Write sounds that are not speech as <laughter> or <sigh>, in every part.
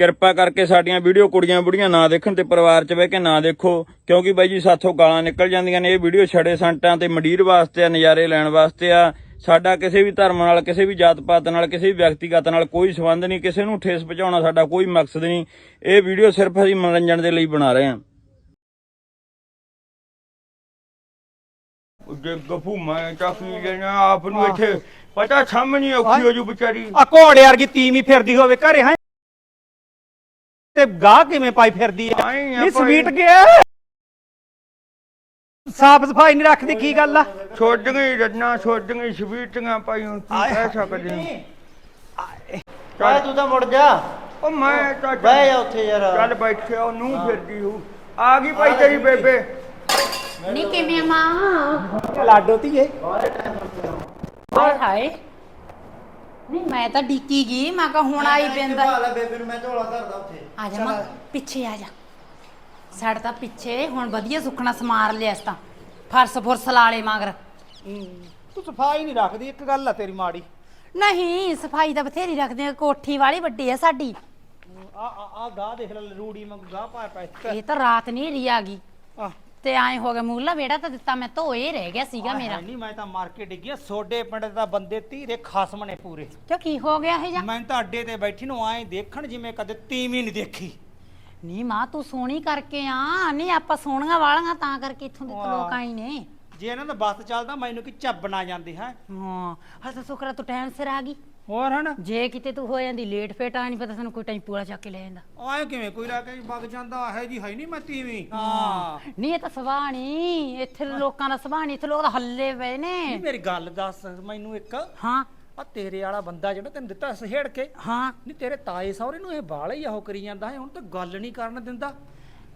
ਕਿਰਪਾ ਕਰਕੇ ਸਾਡੀਆਂ ਵੀਡੀਓ ਕੁੜੀਆਂ ਬੁੜੀਆਂ ਨਾ ਦੇਖਣ ਤੇ ਪਰਿਵਾਰ 'ਚ ਬਹਿ ਕੇ ਨਾ ਦੇਖੋ। ਕਿਉਂਕਿ ਬਾਈ ਜੀ ਸਾਥੋਂ ਗਾਲਾਂ ਨਿਕਲ ਜਾਂਦੀਆਂ ਨੇ। ਇਹ ਵੀਡੀਓ ਛੜੇ ਸੰਟਾਂ ਤੇ ਮੰਡੀਰ ਵਾਸਤੇ ਆ ਨਜ਼ਾਰੇ ਲੈਣ ਵਾਸਤੇ ਆ। ਸਾਡਾ ਕਿਸੇ ਵੀ ਧਰਮ ਨਾਲ ਕਿਸੇ ਵੀ ਜਾਤ ਪਾਤ ਨਾਲ ਕਿਸੇ ਵੀ ਵਿਅਕਤੀਗਤ ਨਾਲ ਕੋਈ ਸੰਬੰਧ ਨਹੀਂ ਕਿਸੇ ਨੂੰ ਠੇਸ ਪਹੁੰਚਾਉਣਾ ਸਾਡਾ ਕੋਈ ਮਕਸਦ ਨਹੀਂ। ਇਹ ਵੀਡੀਓ ਸਿਰਫ ਅਸੀਂ ਮਨੋਰੰਜਨ ਦੇ ਲਈ ਬਣਾ ਰਹੇ ਹਾਂ। ਗਫੂ ਮੈਂ ਚਾਕੀ ਜਣਾ ਆਪ ਨੂੰ ਇੱਥੇ ਪਤਾ ਸਾਹਮਣੇ ਔਖੀ ਹੋ ਜੂ ਵਿਚਾਰੀ। ਆ ਘੋੜੇ ਵਰਗੀ ਤੀਵੀਂ ਫਿਰਦੀ ਹੋਵੇ ਘਰੇ ਹੈ ਤੇ ਗਾਹ ਕਿਵੇਂ ਪਾਈ ਫਿਰਦੀ ਆ? ਆਏਂ ਆ ਨਹੀਂ ਭਾਈ। ਸਵੀਟ ਗਿਆ। ਸਾਫ਼ ਸਫ਼ਾਈ ਨਹੀਂ ਰੱਖਦੀ ਕੀ ਗੱਲ ਆ? ਛੋਡੀਆਂ ਹੀ ਰੱਜਣਾ ਛੋਡੀਆਂ ਸਵੀਟੀਆਂ ਪਾਈ ਹੁਣ ਕੀ ਕਹਿ ਸਕਦੇ ਆ। ਤੂੰ ਤਾਂ ਮੁੜ ਜਾ। ਉਹ ਮੈਂ ਤਾਂ ਬਹਿ ਜਾ ਉੱਥੇ ਯਾਰ। ਚੱਲ ਬੈਠੇ ਉਹ ਨੂੰ ਫਿਰਦੀ ਹੂੰ। ਆ ਗਈ ਭਾਈ ਤੇਰੀ ਬੇਬੇ। ਨੀ ਕਿਵੇਂ ਮਾਂ? ਲਾਡੋ ਧੀਏ। ਹਾਏ ਹਾਏ। ਨਹੀਂ ਮੈਂ ਤਾਂ ਡਿੱਕੀ ਗਈ ਮੈਂ ਕਹਾ ਹੁਣ ਆਈ ਪੈਂਦਾ। ਲੈ ਬੇਬੇ ਨੂੰ ਮੈਂ ਝੋਲਾ ਧਰਦਾ ਉੱਥੇ। ਆ ਜਾ ਮਾਂ ਪਿੱਛੇ ਆ ਜਾ। ਸਾਡ ਤਾਂ ਪਿੱਛੇ ਹੁਣ ਵਧੀਆ ਸੁੱਕਣਾ ਸਮਾਰ ਲਿਆ ਇਸ ਤਾਂ। ਫਰਸ ਫੁਰਸ ਲਾਲੇ ਮਗਰ। ਤੂੰ ਸਫ਼ਾਈ ਨਹੀਂ ਰੱਖਦੀ ਇੱਕ ਗੱਲ ਆ ਤੇਰੀ ਮਾੜੀ। ਨਹੀਂ ਸਫ਼ਾਈ ਤਾਂ ਬਥੇਰੀ ਰੱਖਦੇ ਆ ਕੋਠੀ ਵਾਲੀ ਵੱਡੀ ਆ ਸਾਡੀ। ਆ ਆ ਆ ਗਾਹ ਦੇਖ ਲੈ ਰੂੜੀ ਮੰਗ ਗਾਹ ਪਾ ਪਾ ਇਹ ਤਾਂ ਰਾਤ ਨਹੀਂ ਰੀ ਆ ਗਈ। ਆ ਤੇ ਐ ਹੋ ਗਿਆ ਮੂਲਾ ਵੇੜਾ ਤਾਂ ਦਿੱਤਾ ਮੈਂ ਧੋਏ ਰਹਿ ਗਿਆ ਸੀਗਾ ਮੇਰਾ। ਨਹੀਂ ਮੈਂ ਤਾਂ ਮਾਰ ਕੇ ਡਿੱਗਿਆ ਸੋਡੇ ਪਿੰਡ ਦਾ ਬੰਦੇ ਧੀਰੇ ਖਸਮ ਨੇ ਪੂਰੇ। ਕਿਉਂ ਕੀ ਹੋ ਗਿਆ ਇਹ ਜਾ ਮੈਂ ਤਾਂ ਅੱਡੇ ਤੇ ਬੈਠੀ ਨੂੰ ਆਏ ਦੇਖਣ ਜਿਵੇਂ ਕਦੇ ਤੀਵੀਂ ਨਹੀਂ ਦੇਖੀ। ਨਹੀਂ ਮਾਂ ਤੂੰ ਸੋਹਣੀ ਕਰਕੇ ਆ। ਨਹੀਂ ਆਪਾਂ ਸੋਹਣੀਆਂ ਵਾਲੀਆਂ ਤਾਂ ਕਰਕੇ ਇੱਥੋਂ ਦੇ ਤਾਂ। ਲੋਕ ਆਈ ਨੇ। ਜੇ ਇਹਨਾਂ ਦਾ ਬੱਸ ਚੱਲਦਾ ਮੈਨੂੰ ਕੀ ਚੱਬ ਨਾ ਜਾਂਦੀ ਹੈ? ਹਾਂ ਹਸ ਸੁਕਰਾ ਤੂੰ ਟਾਈਮ ਸਿਰ ਆ ਗਈ। ਹੋਰ ਹਨ? ਜੇ ਕਿਤੇ ਤੂੰ ਹੋ ਜਾਂਦੀ ਲੇਟ ਫੇਟ ਆ ਨਹੀਂ ਪਤਾ ਸਾਨੂੰ ਕੋਈ ਟੈਂਪੂ ਵਾਲਾ ਚੱਕ ਕੇ ਲੈ ਜਾਂਦਾ। ਆਏ ਕਿਵੇਂ ਕੋਈ ਲਾ ਕੇ ਵਗ ਜਾਂਦਾ ਹੈ ਜੀ ਹੈ ਨਹੀਂ ਮੈਂ ਤੀਵੀਂ। ਹਾਂ। ਨਹੀਂ ਇਹ ਤਾਂ ਨਹੀਂ ਇੱਥੇ ਲੋਕਾਂ ਦਾ ਨਹੀਂ ਇੱਥੇ ਲੋਕ ਤਾਂ ਹੱਲੇ ਪਏ ਨਹੀਂ ਨੇ ਮੇਰੀ ਗੱਲ ਦੱਸ ਮੈਨੂੰ ਇੱਕ। ਹਾਂ। ਆ ਤੇਰੇ ਵਾਲਾ ਬੰਦਾ ਜਿਹੜਾ ਤੈਨੂੰ ਦਿੱਤਾ ਸਹੇੜ ਕੇ। ਹਾਂ। ਨਹੀਂ ਤੇਰੇ ਤਾਏ ਸਹੁਰੇ ਨੂੰ ਇਹ ਬਾਲ ਹੀ ਉਹ ਕਰੀ ਜਾਂਦਾ ਹੈ ਹੁਣ ਤਾਂ ਗੱਲ ਨਹੀਂ ਕਰਨ ਦਿੰਦਾ।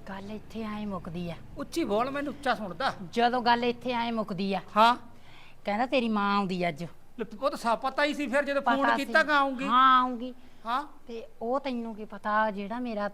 ਗੱਲ ਇੱਥੇ ਆਏ ਮੁੱਕਦੀ ਆ। ਉੱਚੀ ਬੋਲ ਮੈਨੂੰ ਉੱਚਾ ਸੁਣਦਾ। ਜਦੋਂ ਗੱਲ ਇੱਥੇ ਆਏ ਮੁੱਕਦੀ ਆ। ਹਾਂ। ਕਹਿੰਦਾ ਤੇਰੀ ਮਾਂ ਆਉਂਦੀ ਅੱਜ। ਉਹ ਤਾਂ ਸਾ ਪਤਾ ਹੀ ਸੀ ਫਿਰ ਜਦੋਂ ਫੋਨ ਪਤਾ ਕੀਤਾ ਸੀ। ਗਾ ਆਉਂਗੀ ਹਾਂ ਆਉਂਗੀ ਹਾਂ। ਤੇ ਉਹ ਤੈਨੂੰ ਕੀ ਪਤਾ ਜਿਹੜਾ ਮੇਰਾ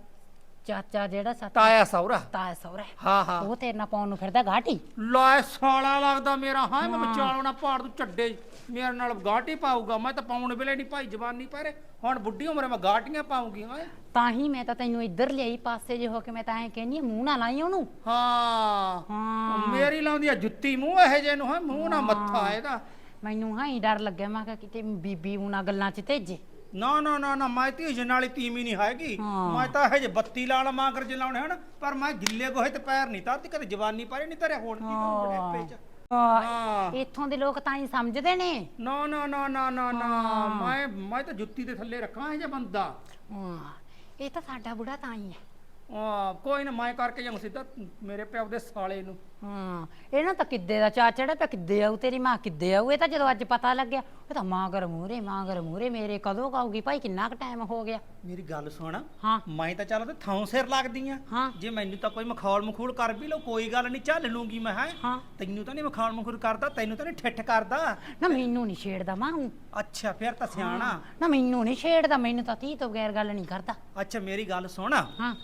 ਚਾਚਾ ਜਿਹੜਾ ਸੱਤ ਤਾਇਆ ਸਹੁਰਾ। ਤਾਇਆ ਸਹੁਰਾ ਹੈ, ਹਾਂ ਹਾਂ। ਉਹ ਤੇਰੇ ਨਾਲ ਪਾਉਣ ਨੂੰ ਫਿਰਦਾ ਗਾਟੀ ਲੈ ਸਾਲਾ ਲੱਗਦਾ ਮੇਰਾ। ਹਾਂ ਮੈਂ ਵਿਚਾਲੋਂ ਨਾ ਪਾੜ ਦੂੰ ਚੱਡੇ ਮੇਰੇ ਨਾਲ ਗਾਟੀ ਪਾਊਗਾ। ਮੈਂ ਤਾਂ ਪਾਉਣ ਵੇਲੇ ਨਹੀਂ ਭਾਈ ਜਵਾਨੀ ਪਰ। ਹੁਣ ਬੁੱਢੀ ਉਮਰੇ ਮੈਂ ਗਾਟੀਆਂ ਪਾਉਂਗੀ ਹਾਂ। ਤਾਂ ਹੀ ਮੈਂ ਤਾਂ ਤੈਨੂੰ ਇੱਧਰ ਲਿਆਈ ਪਾਸੇ ਜੇ ਹੋ ਕੇ ਮੈਂ ਤਾਂ ਐਂ ਕਹਿੰਦੀ ਆ, ਮੂੰਹ ਨਾ ਲਾਈ ਉਹਨੂੰ। ਹਾਂ। ਹਾਂ। ਮੇਰੀ ਲਾਉਂਦੀ ਆ ਜੁੱਤੀ ਮੂੰਹ ਇਹੋ ਜਿਹੇ ਨੂੰ ਹੈ ਮੂੰਹ ਨਾ ਮੱਥਾ ਇਹਦਾ। ਮੈਨੂੰ ਹਾਂ ਹੀ ਡਰ ਲੱਗਿਆ ਮੈਂ ਕਿਹਾ ਕਿਤੇ ਬੀਬੀ ਉਹਨਾਂ ਗੱਲਾਂ 'ਚ ਤੇਜੇ ਨਾ ਨਾ ਨਾ ਨਾ ਮੈਂ ਧੀ ਜਨਾਲੀ ਤੀਮੀ ਨਹੀਂ ਹੈਗੀ। ਹਾਂ। ਮੈਂ ਤਾਂ ਇਹ ਜੇ ਬੱਤੀ ਲਾਲ ਮਾਂਗਰ ਜੇ ਲਾਉਣੇ ਹਨ ਪਰ ਮੈਂ ਗਿੱਲੇ ਗੋਹੇ ਤੇ ਪੈਰ ਨਹੀਂ ਤਾਂ ਕਦੇ ਜਵਾਨੀ ਪਾਰੇ ਨਹੀਂ ਤੇਰੇ ਹੋਣ ਕੀ ਕਰੂੰ ਹਾਂ। ਇੱਥੋਂ ਦੇ ਲੋਕ ਤਾਂ ਹੀ ਸਮਝਦੇ ਨੇ। ਨਾ ਨਾ ਨਾ ਨਾ ਨਾ ਨਾ ਮੈਂ ਮੈਂ ਤਾਂ ਜੁੱਤੀ ਦੇ ਥੱਲੇ ਰੱਖਾਂ ਇਹ ਜਿਹਾ ਬੰਦਾ। ਹਾਂ ਇਹ ਤਾਂ ਸਾਡਾ ਬੁੜਾ ਤਾਂ ਹੀ ਹੈ। ਕੋਈ ਨਾ ਮੈਂ ਕਰਕੇ ਜਾਉਂ ਸਿੱਧਾ ਮੇਰੇ ਪਿਓ ਦੇ ਸਾਲੇ ਨੂੰ। ਹਾਂ ਇਹਨਾਂ ਤਾਂ ਕਿੱਦੇ ਦਾ ਚਾ ਚੜਾ ਪਿਆ ਕਿੱਦੇ ਆਊ ਤੇਰੀ ਮਾਂ ਕਿੱਦੇ ਆਊ? ਇਹ ਤਾਂ ਜਦੋਂ ਅੱਜ ਪਤਾ ਲੱਗਿਆ ਇਹ ਤਾਂ ਮਾਂ ਘਰ ਮੂਰੇ ਮਾਂ ਘਰ ਮੂਰੇ ਮੇਰੇ ਕਦੋਂ ਕਾਊਗੀ? ਭਾਈ ਕਿੰਨਾ ਕੁ ਟਾਈਮ ਹੋ ਗਿਆ? ਮੇਰੀ ਗੱਲ ਸੁਣ। ਹਾਂ। ਮੈਂ ਤਾਂ ਚੱਲ ਤੇ ਥਾਂ ਸਿਰ ਲੱਗਦੀ ਆ। ਹਾਂ। ਜੇ ਮੈਨੂੰ ਤਾਂ ਕੋਈ ਮਖੌਲ ਮਖੂਲ ਕਰ ਵੀ ਲੋ ਕੋਈ ਗੱਲ ਨਹੀਂ ਚੱਲ ਲੂੰਗੀ ਮੈਂ ਹੈ। ਹਾਂ। ਤੈਨੂੰ ਤਾਂ ਨਹੀਂ ਮਖੌਲ ਮਖੂਲ ਕਰਦਾ ਤੈਨੂੰ ਤਾਂ ਨਹੀਂ ਠਿੱਠ ਕਰਦਾ। ਨਾ ਮੈਨੂੰ ਨਹੀਂ ਛੇੜਦਾ ਮਾਂ ਊਂ। ਅੱਛਾ ਫਿਰ ਤਾਂ ਸਿਆਣਾ। ਨਾ ਮੈਨੂੰ ਨਹੀਂ ਛੇੜਦਾ ਮੈਨੂੰ ਤਾਂ ਤੀ ਤੋਂ ਬਗੈਰ ਗੱਲ ਨਹੀਂ ਕਰਦਾ। ਅੱਛਾ ਮੇਰੀ ਗੱਲ ਸੁਣ। ਹਾਂ।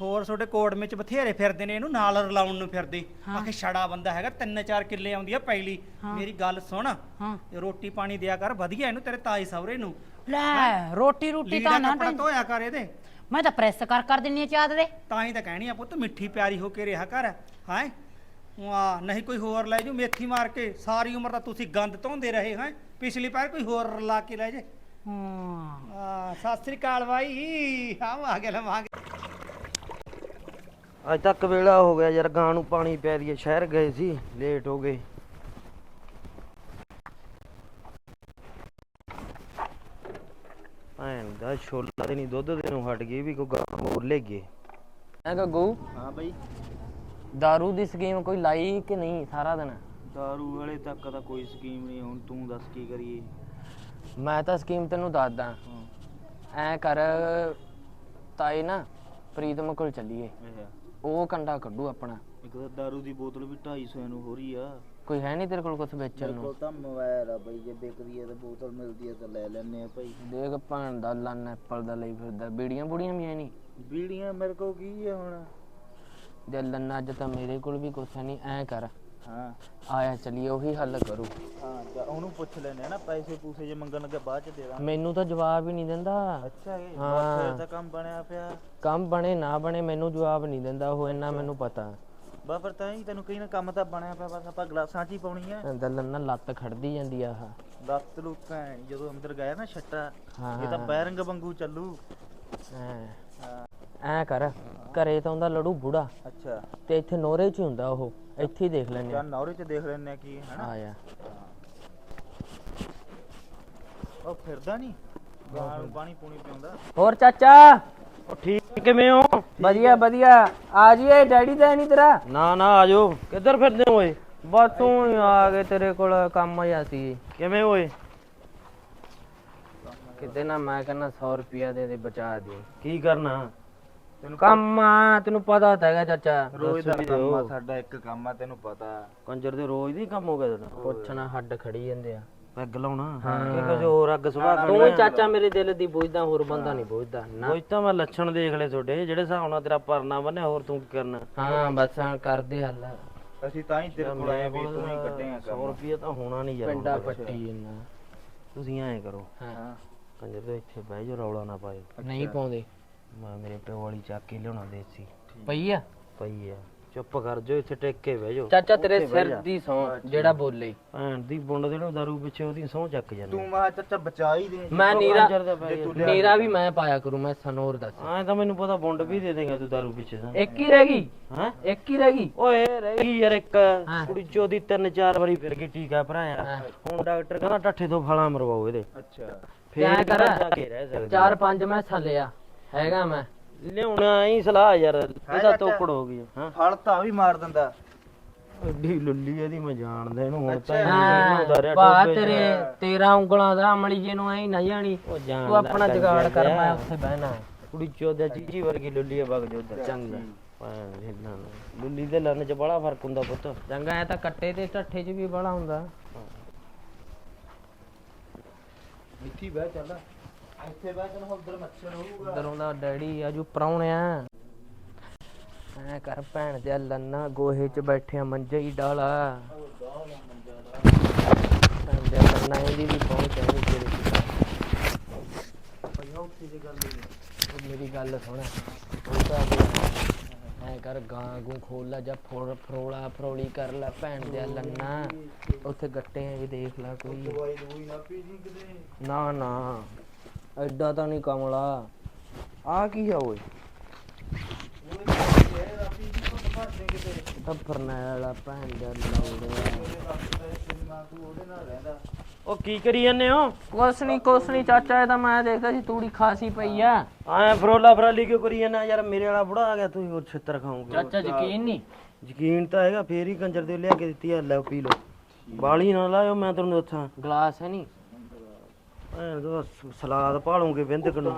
ਹੋਰ ਤੁਹਾਡੇ ਕੋਟ ਵਿੱਚ ਬਥੇਰੇ ਫਿਰਦੇ ਨੇ ਇਹਨੂੰ ਨਾਲ ਰਲਾਉਣ ਨੂੰ ਫਿਰਦੇ। ਹਾਂ। ਆਖੇ ਛੜਾ ਬੰਦਾ ਹੈਗਾ ਤਿੰਨ ਚਾਰ ਕਿੱਲੇ ਆਉਂਦੀ ਆ ਪਹਿਲੀ ਹਾਂ। ਮੇਰੀ ਗੱਲ ਸੁਣ। ਹਾਂ। ਰੋਟੀ ਪਾਣੀ ਦਿਆ ਕਰ ਵਧੀਆ ਇਹਨੂੰ ਤੇਰੇ ਤਾਈ ਸਹੁਰੇ ਨੂੰ। ਲੈ ਰੋਟੀ ਰੋਟੀ ਤਾਂ ਨਾ ਟੈਂ- ਧੋਇਆ ਕਰ ਇਹਦੇ। ਮੈਂ ਤਾਂ ਪ੍ਰੈਸ ਕਰ ਕਰ ਦਿੰਨੀ ਆ ਦੇ। ਤਾਂ ਹੀ ਤਾਂ ਕਹਿਣੀ ਆ ਪੁੱਤ ਮਿੱਠੀ ਪਿਆਰੀ ਹੋ ਕੇ ਰਿਹਾ ਕਰ। ਹੈ? ਵਾਹ ਨਹੀਂ ਕੋਈ ਹੋਰ ਲੈ ਜੂ ਮੇਥੀ ਮਾਰ ਕੇ ਸਾਰੀ ਉਮਰ ਤਾਂ ਤੁਸੀਂ ਗੰਦ ਧੋਂਦੇ ਰਹੇ ਹੈ? ਪਿਛਲੀ ਵਾਰ ਕੋਈ ਹੋਰ ਲਾ ਕੇ ਲੈ ਜੇ। ਹਾਂ। ਆ ਸਤਿ ਸ੍ਰੀ ਅਕਾਲ ਬਾਈ। ਆਹ ਆ ਗਿਆ ਲਵਾਂਗੇ। ਅੱਜ ਤੱਕ ਵੇਲਾ ਹੋ ਗਿਆ ਯਾਰ ਗਾਂ ਨੂੰ ਪਾਣੀ ਪੈ ਦੀਏ ਸ਼ਹਿਰ ਗਏ ਸੀ ਲੇਟ ਹੋ ਗਏ। ਭੈਣ ਦਾ ਛੋਲਾ ਤੇ ਨਹੀਂ ਦੁੱਧ ਦੇ ਨੂੰ ਹਟ ਗਈ ਵੀ ਕੋਈ ਗਾਂ ਮੋਰ ਲੈ ਗਏ। ਐ ਗੱਗੂ? ਹਾਂ ਬਾਈ। दारू ਦੀ ਸਕੀਮ ਕੋਈ ਲਾਈ ਕਿ ਨਹੀਂ ਸਾਰਾ ਦਿਨ? ਦਾਰੂ ਵਾਲੇ ਤੱਕ ਤਾਂ ਕੋਈ ਸਕੀਮ ਨਹੀਂ ਹੁਣ ਤੂੰ ਦੱਸ ਕੀ ਕਰੀਏ? ਮੈਂ ਤਾਂ ਸਕੀਮ ਤੈਨੂੰ ਦੱਸਦਾ। ਐ ਕਰ ਤਾਏ ਨਾ ਪ੍ਰੀਤਮ ਕੋਲ ਚੱਲੀਏ। ਅੱਛਾ। ਉਹ ਕੰਡਾ ਕੱਢੂ ਆਪਣਾ। ਇੱਕ ਤਾਂ ਦਾਰੂ ਦੀ ਬੋਤਲ ਵੀ 250 ਨੂੰ ਹੋ ਰਹੀ ਆ। ਕੋਈ ਹੈ ਨਹੀਂ ਤੇਰੇ ਕੋਲ ਕੁਝ ਵੇਚਣ ਮੇਰੇ ਨੂੰ ਕੋਲ ਤਾਂ ਮੋਬਾਈਲ ਆ ਬਾਈ ਜੇ ਵਿਕਦੀ ਹੈ ਤਾਂ ਬੋਤਲ ਮਿਲਦੀ ਹੈ ਤਾਂ ਲੈ ਲੈਨੇ ਆ ਭਾਈ। ਦੇਖ ਭੈਣ ਦਾ ਲੰਨ ਐਪਲ ਦਾ ਲਈ ਫਿਰਦਾ। ਬੀੜੀਆਂ ਬੁੜੀਆਂ ਵੀ ਐ ਨਹੀਂ? ਬੀੜੀਆਂ ਮੇਰੇ ਕੋਲ ਕੀ ਹੈ ਹੁਣ? ਜੇ ਲੰਨ ਅੱਜ ਤਾਂ ਮੇਰੇ ਕੋਲ ਵੀ ਕੁਛ ਨਹੀਂ ਐ ਕਰ। ਹਾਂ। ਆਇਆ ਚਲੀਏ ਉਹੀ ਹੱਲ ਕਰੂ। ਹਾਂ ਤਾਂ ਉਹਨੂੰ ਪੁੱਛ ਲੈਨੇ ਆ ਨਾ ਪੈਸੇ ਪੂਸੇ ਜੇ ਮੰਗਣ ਲੱਗੇ ਬਾਅਦ ਚ ਦੇ ਦਾਂ ਮੈਨੂੰ ਤਾਂ ਜਵਾਬ ਹੀ ਨਹੀਂ ਦਿੰਦਾ। ਅੱਛਾ ਇਹ ਹਾਂ। ਫਿਰ ਤਾਂ ਕੰਮ ਬਣਿਆ ਪਿਆ। ਕੰਮ ਬਣੇ ਨਾ ਬਣੇ ਮੈਨੂੰ ਜਵਾਬ ਨਹੀਂ ਦਿੰਦਾ ਉਹ ਇੰਨਾ ਮੈਨੂੰ ਪਤਾ। ਬਾ ਫਿਰ ਤਾਂ ਹੀ ਤੈਨੂੰ ਕਹੀ ਨਾ ਕੰਮ ਤਾਂ ਬਣਿਆ ਪਿਆ ਬਸ ਆਪਾਂ ਗਲਾਸਾਂ 'ਚ ਹੀ ਪਾਉਣੀ ਆ। ਦਲਨ ਨਾਲ ਲੱਤ ਖੜਦੀ ਜਾਂਦੀ ਆ ਆਹ। ਲੱਤ ਲੁੱਕਾਂ ਜਦੋਂ ਅੰਦਰ ਗਿਆ ਨਾ ਛੱਟਾ ਹਾਂ, ਇਹ ਤਾਂ। ਬੈਰੰਗ ਵਾਂਗੂ ਚੱਲੂ। ਐਂ। ਹਾਂ। ਐਂ ਕਰ ਘਰੇ ਤਾਂ ਹੁੰਦਾ ਲੜੂ ਬੁੜਾ। ਅੱਛਾ। ਤੇ ਇੱਥੇ ਨੋਰੇ 'ਚ ਹੀ ਹੁੰਦਾ ਉਹ। ਇੱਥੇ ਹੀ ਦੇਖ ਲੈਨੇ ਜਾਂ ਨੌਰੇ 'ਚ ਦੇਖ ਆ ਕੀ ਹਨਾ? ਆਇਆ ਉਹ ਫਿਰਦਾ ਨਹੀਂ? ਨੂੰ ਪਾਣੀ ਪੂਣੀ ਪਿਉਂਦਾ। ਹੋਰ ਚਾਚਾ? ਉਹ ਠੀਕ ਕਿਵੇਂ ਹੋ? ਵਧੀਆ ਵਧੀਆ। ਆ ਜੀਏ ਡੈਡੀ ਦਾ ਨਹੀਂ ਤੇਰਾ? ਨਾ ਨਾ ਆਜੋ ਕਿੱਧਰ ਫਿਰਦੇ ਹੋ ਓਏ? ਬਸ ਤੂੰ ਹੀ ਆ ਗਏ ਤੇਰੇ ਕੋਲ ਕੰਮ ਆ ਸੀ। ਕਿਵੇਂ ਓਏ? ਕਿਤੇ ਨਾ ਮੈਂ ਕਹਿੰਦਾ 100 ਰੁਪਿਆ ਦੇ ਦੇ ਬਚਾ ਦੇ। ਕੀ ਕਰਨਾ? ਕੰਮ ਆ ਤੈਨੂੰ ਪਤਾ ਤਾਂ ਹੈਗਾ ਚਾਚਾ। ਰੋਜ਼ ਦਾ ਕੰਮ ਆ। ਸਾਡਾ ਇੱਕ ਕੰਮ ਆ ਤੈਨੂੰ ਪਤਾ। ਕੰਜਰ ਦੇ ਰੋਜ਼ ਦੀ ਕੰਮ ਹੋ ਗਿਆ ਤੇਰਾ। ਪੁੱਛਣਾ ਹੱਡ ਖੜੀ ਜਾਂਦੇ ਆ। ਪੈਗ ਲਾਉਣਾ। ਕਿ ਕੁਝ ਹੋਰ ਅੱਗ ਸੁਭਾ ਤੂੰ ਹੀ ਚਾਚਾ ਮੇਰੇ ਦਿਲ ਦੀ ਬੁੱਝਦਾ ਹੋਰ ਬੰਦਾ ਨਹੀਂ ਬੁੱਝਦਾ ਨਾ। ਕੋਈ ਤਾਂ ਮੈਂ ਲੱਛਣ ਦੇਖ ਲਏ ਤੁਹਾਡੇ ਜਿਹੜੇ ਹਿਸਾਬ ਨਾਲ ਤੇਰਾ ਪਰਨਾ ਬੰਨਿਆ ਹੋਰ ਤੂੰ ਕੀ ਕਰਨਾ? ਹਾਂ ਬਸ ਹਾਂ ਕਰਦੇ ਹੱਲ। ਅਸੀਂ ਤਾਂ ਹੀ ਤੇਰੇ ਕੋਲ ਆਏ ਵੀ ਤੂੰ ਹੀ ਕੱਢੇਗਾ 100 ਕੰਮ ਰੁਪਏ ਤਾਂ ਹੋਣਾ ਨਹੀਂ ਯਾਰ। ਪਿੰਡਾ ਪੱਟੀ ਇੰਨਾ। ਤੁਸੀਂ ਐਂ ਕਰੋ। ਹਾਂ। ਕੰਜਰ ਦੇ ਇੱਥੇ ਬਹਿ ਜਾਓ ਰੌਲਾ ਨਾ ਪਾਇਓ। ਨਹੀਂ ਪਾਉਂਦੇ। ਮੈਂ ਮੇਰੇ ਪਿਓ ਵਾਲੀ ਚੱਕ ਕੇ ਲਿਆਉਣਾ ਦੇਸੀ। ਪਈ ਆ? ਪਈ ਆ। ਚੁੱਪ ਕਰ ਜਾਓ ਇੱਥੇ ਟਿਕ ਕੇ ਬਹਿ ਜਾਓ। ਚਾਚਾ ਤੇਰੇ ਸਿਰ ਦੀ ਸੌ ਜਿਹੜਾ ਬੋਲੇ। ਭੈਣ ਦੀ ਬੁੰਡ ਦੇ ਨੂੰ ਦਾਰੂ ਪਿੱਛੇ ਉਹਦੀ ਸਹੁੰ ਚੱਕ ਜਾਂਦੇ। ਤੂੰ ਮਾ ਚਾਚਾ ਬਚਾ ਹੀ ਦੇ। ਮੈਂ ਨੀਰਾ ਨੀਰਾ ਵੀ ਮੈਂ ਪਾਇਆ ਕਰੂੰ ਮੈਂ ਸਨੋਰ ਦੱਸ। ਐਂ ਤਾਂ ਮੈਨੂੰ ਪਤਾ ਬੁੰਡ ਵੀ ਦੇ ਦੇਗਾ ਤੂੰ ਦਾਰੂ ਪਿੱਛੇ ਤਾਂ। ਇੱਕ ਹੀ ਰਹਿ ਗਈ? ਹਾਂ? ਇੱਕ ਹੀ ਰਹਿ ਗਈ? ਓਏ ਰਹਿ ਗਈ ਯਾਰ ਇੱਕ। ਹਾਂ। ਕੁੜੀ ਚੋਦੀ ਤਿੰਨ ਚਾਰ ਵਾਰੀ ਫਿਰ ਗਈ ਟੀਕਾ ਭਰਾਇਆ। ਹਾਂ। ਹੁਣ ਡਾਕਟਰ ਕਹਿੰਦਾ ਠੱਠੇ ਤੋਂ ਫਾਲਾਂ ਮਰਵਾਓ ਇਹਦੇ। ਅੱਛਾ। ਫੇਰ ਕਰ? ਜਾ ਕੇ ਰਹਿ ਸਕਦੇ। ਚਾਰ ਪੰਜ ਮੈਂ ਲਿਆ। ਹੈਗਾ ਮੈਂ। ਲਿਆਉਣਾ ਹੀ ਸਲਾਹ ਯਾਰ ਇਹਦਾ ਚਾਚਾ? ਤੋਕੜ ਹੋ ਗਈ ਹਾਂ। ਫਲ ਤਾਂ ਵੀ ਮਾਰ ਦਿੰਦਾ। ਐਡੀ ਲੁੱਲੀ ਇਹਦੀ ਮੈਂ ਜਾਣਦਾ ਇਹਨੂੰ ਹੁਣ ਤਾਂ ਹਾਂ ਇਹਨੂੰ ਬਾ ਟੋਭੇ 'ਚ। ਤੇਰੇ ਤੇਰਾ ਉਂਗਲਾਂ ਦਾ ਅਮਲੀ ਜੀ ਨੂੰ ਐ ਨਾ ਜਾਣੀ। ਉਹ ਤੂੰ ਆਪਣਾ ਜਗਾੜ ਕਰ। ਮੈਂ ਉੱਥੇ ਬਹਿਣਾ। ਕੁੜੀ ਚੋਦਿਆ ਚੀਚੀ ਵਰਗੀ ਲੁੱਲੀ ਆ ਵਗ ਜੋ ਉਧਰ। ਚੰਗਾ ਭੈਣ ਦੇ ਨਾਲ। ਲੁੱਲੀ ਦੇ ਲੰਨ ਚ ਬੜਾ ਫ਼ਰਕ ਹੁੰਦਾ ਪੁੱਤ। ਚੰਗਾ ਐ ਤਾਂ ਕੱਟੇ ਤੇ ਢੱਠੇ 'ਚ ਵੀ ਬੜਾ ਹੁੰਦਾ। ਮਿੱਠੀ ਬਹਿ ਚੱਲ। ਇੱਥੇ ਬਹਿ ਉਧਰ ਮੱਛਰ ਹੋਊਗਾ। ਉਧਰੋਂ ਦਾ ਡੈਡੀ ਆਜੂ ਪਰਾਉਣਿਆ ਐ ਕਰ ਭੈਣ ਦੇ ਲੰਨਾ ਗੋਹੇ 'ਚ ਬੈਠਿਆ ਮੰਜੇ ਹੀ ਡਾਲਾ। ਭੈਣ ਦੇ ਲੰਨਾ ਇਹਦੀ ਵੀ ਪਹੁੰਚ ਐ ਨਹੀਂ ਤੇਰੇ ਉਹ ਮੇਰੀ ਗੱਲ ਸੁਣ। ਉਹ ਤਾਂ ਐ ਕਰ ਗਾਂ ਗੂੰ ਖੋਲ ਲੈ ਜਾਂ ਫੋੜ ਫਰੋਲਾ ਫਰੋਲੀ ਕਰ ਲੈ ਭੈਣ ਦੇ ਲੰਨਾ। ਉੱਥੇ ਗੱਟੇ ਵੀ ਦੇਖ ਲੈ ਕੋਈ। ਦਵਾਈ ਦੂਈ ਨਾ ਪੀ ਜੀ ਕਿਤੇ। ਨਾ ਨਾ। ਐਡਾ ਤਾਂ ਨਹੀਂ ਕਮਲਾ। ਆ ਕੀ ਆ ਓਏ? ਤਾਂ ਫਰਨੈਲ ਆ ਭੈਣ ਦਾ ਲੌੜਿਆ ਉਹ ਕੀ ਕਰੀ ਜਾਂਦੇ ਹੋ? ਕੁਛ ਨਹੀਂ ਕੁਛ ਨਹੀਂ ਚਾਚਾ ਇਹ ਤਾਂ ਮੈਂ ਦੇਖਦਾ ਸੀ ਤੂੜੀ ਖਾਸੀ ਪਈ ਆ। ਐ ਫਰੋਲਾ ਫਰਾਲੀ ਕਿਉਂ ਕਰੀ ਜਾਂਦਾ ਯਾਰ ਮੇਰੇ ਵਾਲਾ ਬੁੜਾ ਆ ਗਿਆ ਤੁਸੀਂ ਹੋਰ ਛਿੱਤਰ ਖਾਓਗੇ। ਚਾਚਾ ਯਕੀਨ ਨਹੀਂ? ਯਕੀਨ ਤਾਂ ਹੈਗਾ ਫੇਰ ਹੀ ਕੰਜਰ ਦੇ ਲਿਆ ਕੇ ਦਿੱਤੀ ਆ ਲੈ ਪੀ ਲਓ। ਬਾਲੀ ਨਾ ਲਾਇਓ ਮੈਂ ਤੁਹਾਨੂੰ ਦੱਸਾਂ। ਗਲਾਸ ਹੈ ਨਹੀਂ ਸਲਾਦ ਭਾਲੂਗੇ ਬਿੰਦ ਕਨੂੰ?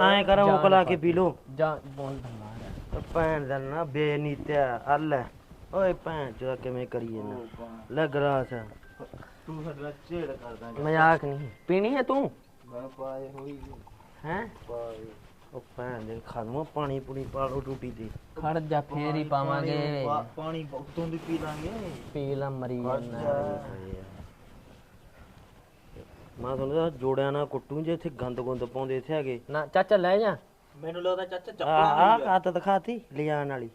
ਐਂ ਕਰ ਉਹ ਕਲਾ ਕੇ ਪੀ ਲਓ ਜਾਂ ਬੋਲ ਮਾਰ। ਭੈਣ ਦਾ ਨਾ ਬੇਨੀਤਿਆ ਆ ਲੈ ਓਏ ਭੈਣ ਚੋਦਾ ਕਿਵੇਂ ਕਰੀ ਜਾਂਦਾ? ਲੈ ਗਲਾਸ। ਤੂੰ ਸਾਡਾ ਝੇੜ ਕਰਦਾ ਮਜ਼ਾਕ ਨਹੀਂ। ਪੀਣੀ ਹੈ ਤੂੰ? ਮੈਂ ਪਾਏ ਹੋਈ ਹੈ? ਪਾਏ। ਉਹ ਭੈਣ ਦੇ ਖਾਦਮਾ ਪਾਣੀ ਪੂਣੀ ਪਾ ਲਓ ਟੂਟੀ ਤੇ। ਖੜ ਜਾ ਫੇਰ ਹੀ ਪਾਵਾਂਗੇ। ਪਾਣੀ ਬਹੁਤੋਂ ਦੀ ਪੀ ਲਾਂਗੇ। ਪੀ ਲਾ ਮਰੀ ਜਾਨਾ ਮੈਂ ਤੁਹਾਨੂੰ ਦੱਸ ਜੋੜਿਆਂ ਨਾਲ ਕੁੱਟੂ ਜੇ ਇੱਥੇ ਗੰਦ ਗੁੰਦ ਪਾਉਂਦੇ ਇੱਥੇ ਹੈਗੇ। ਨਾ ਚਾਚਾ ਲੈ ਜਾ। ਮੈਨੂੰ ਲੱਗਦਾ ਚਾਚਾ ਆ ਆ। ਕਾਤ ਦਿਖਾਤੀ ਲਿਆਣ ਵਾਲੀ।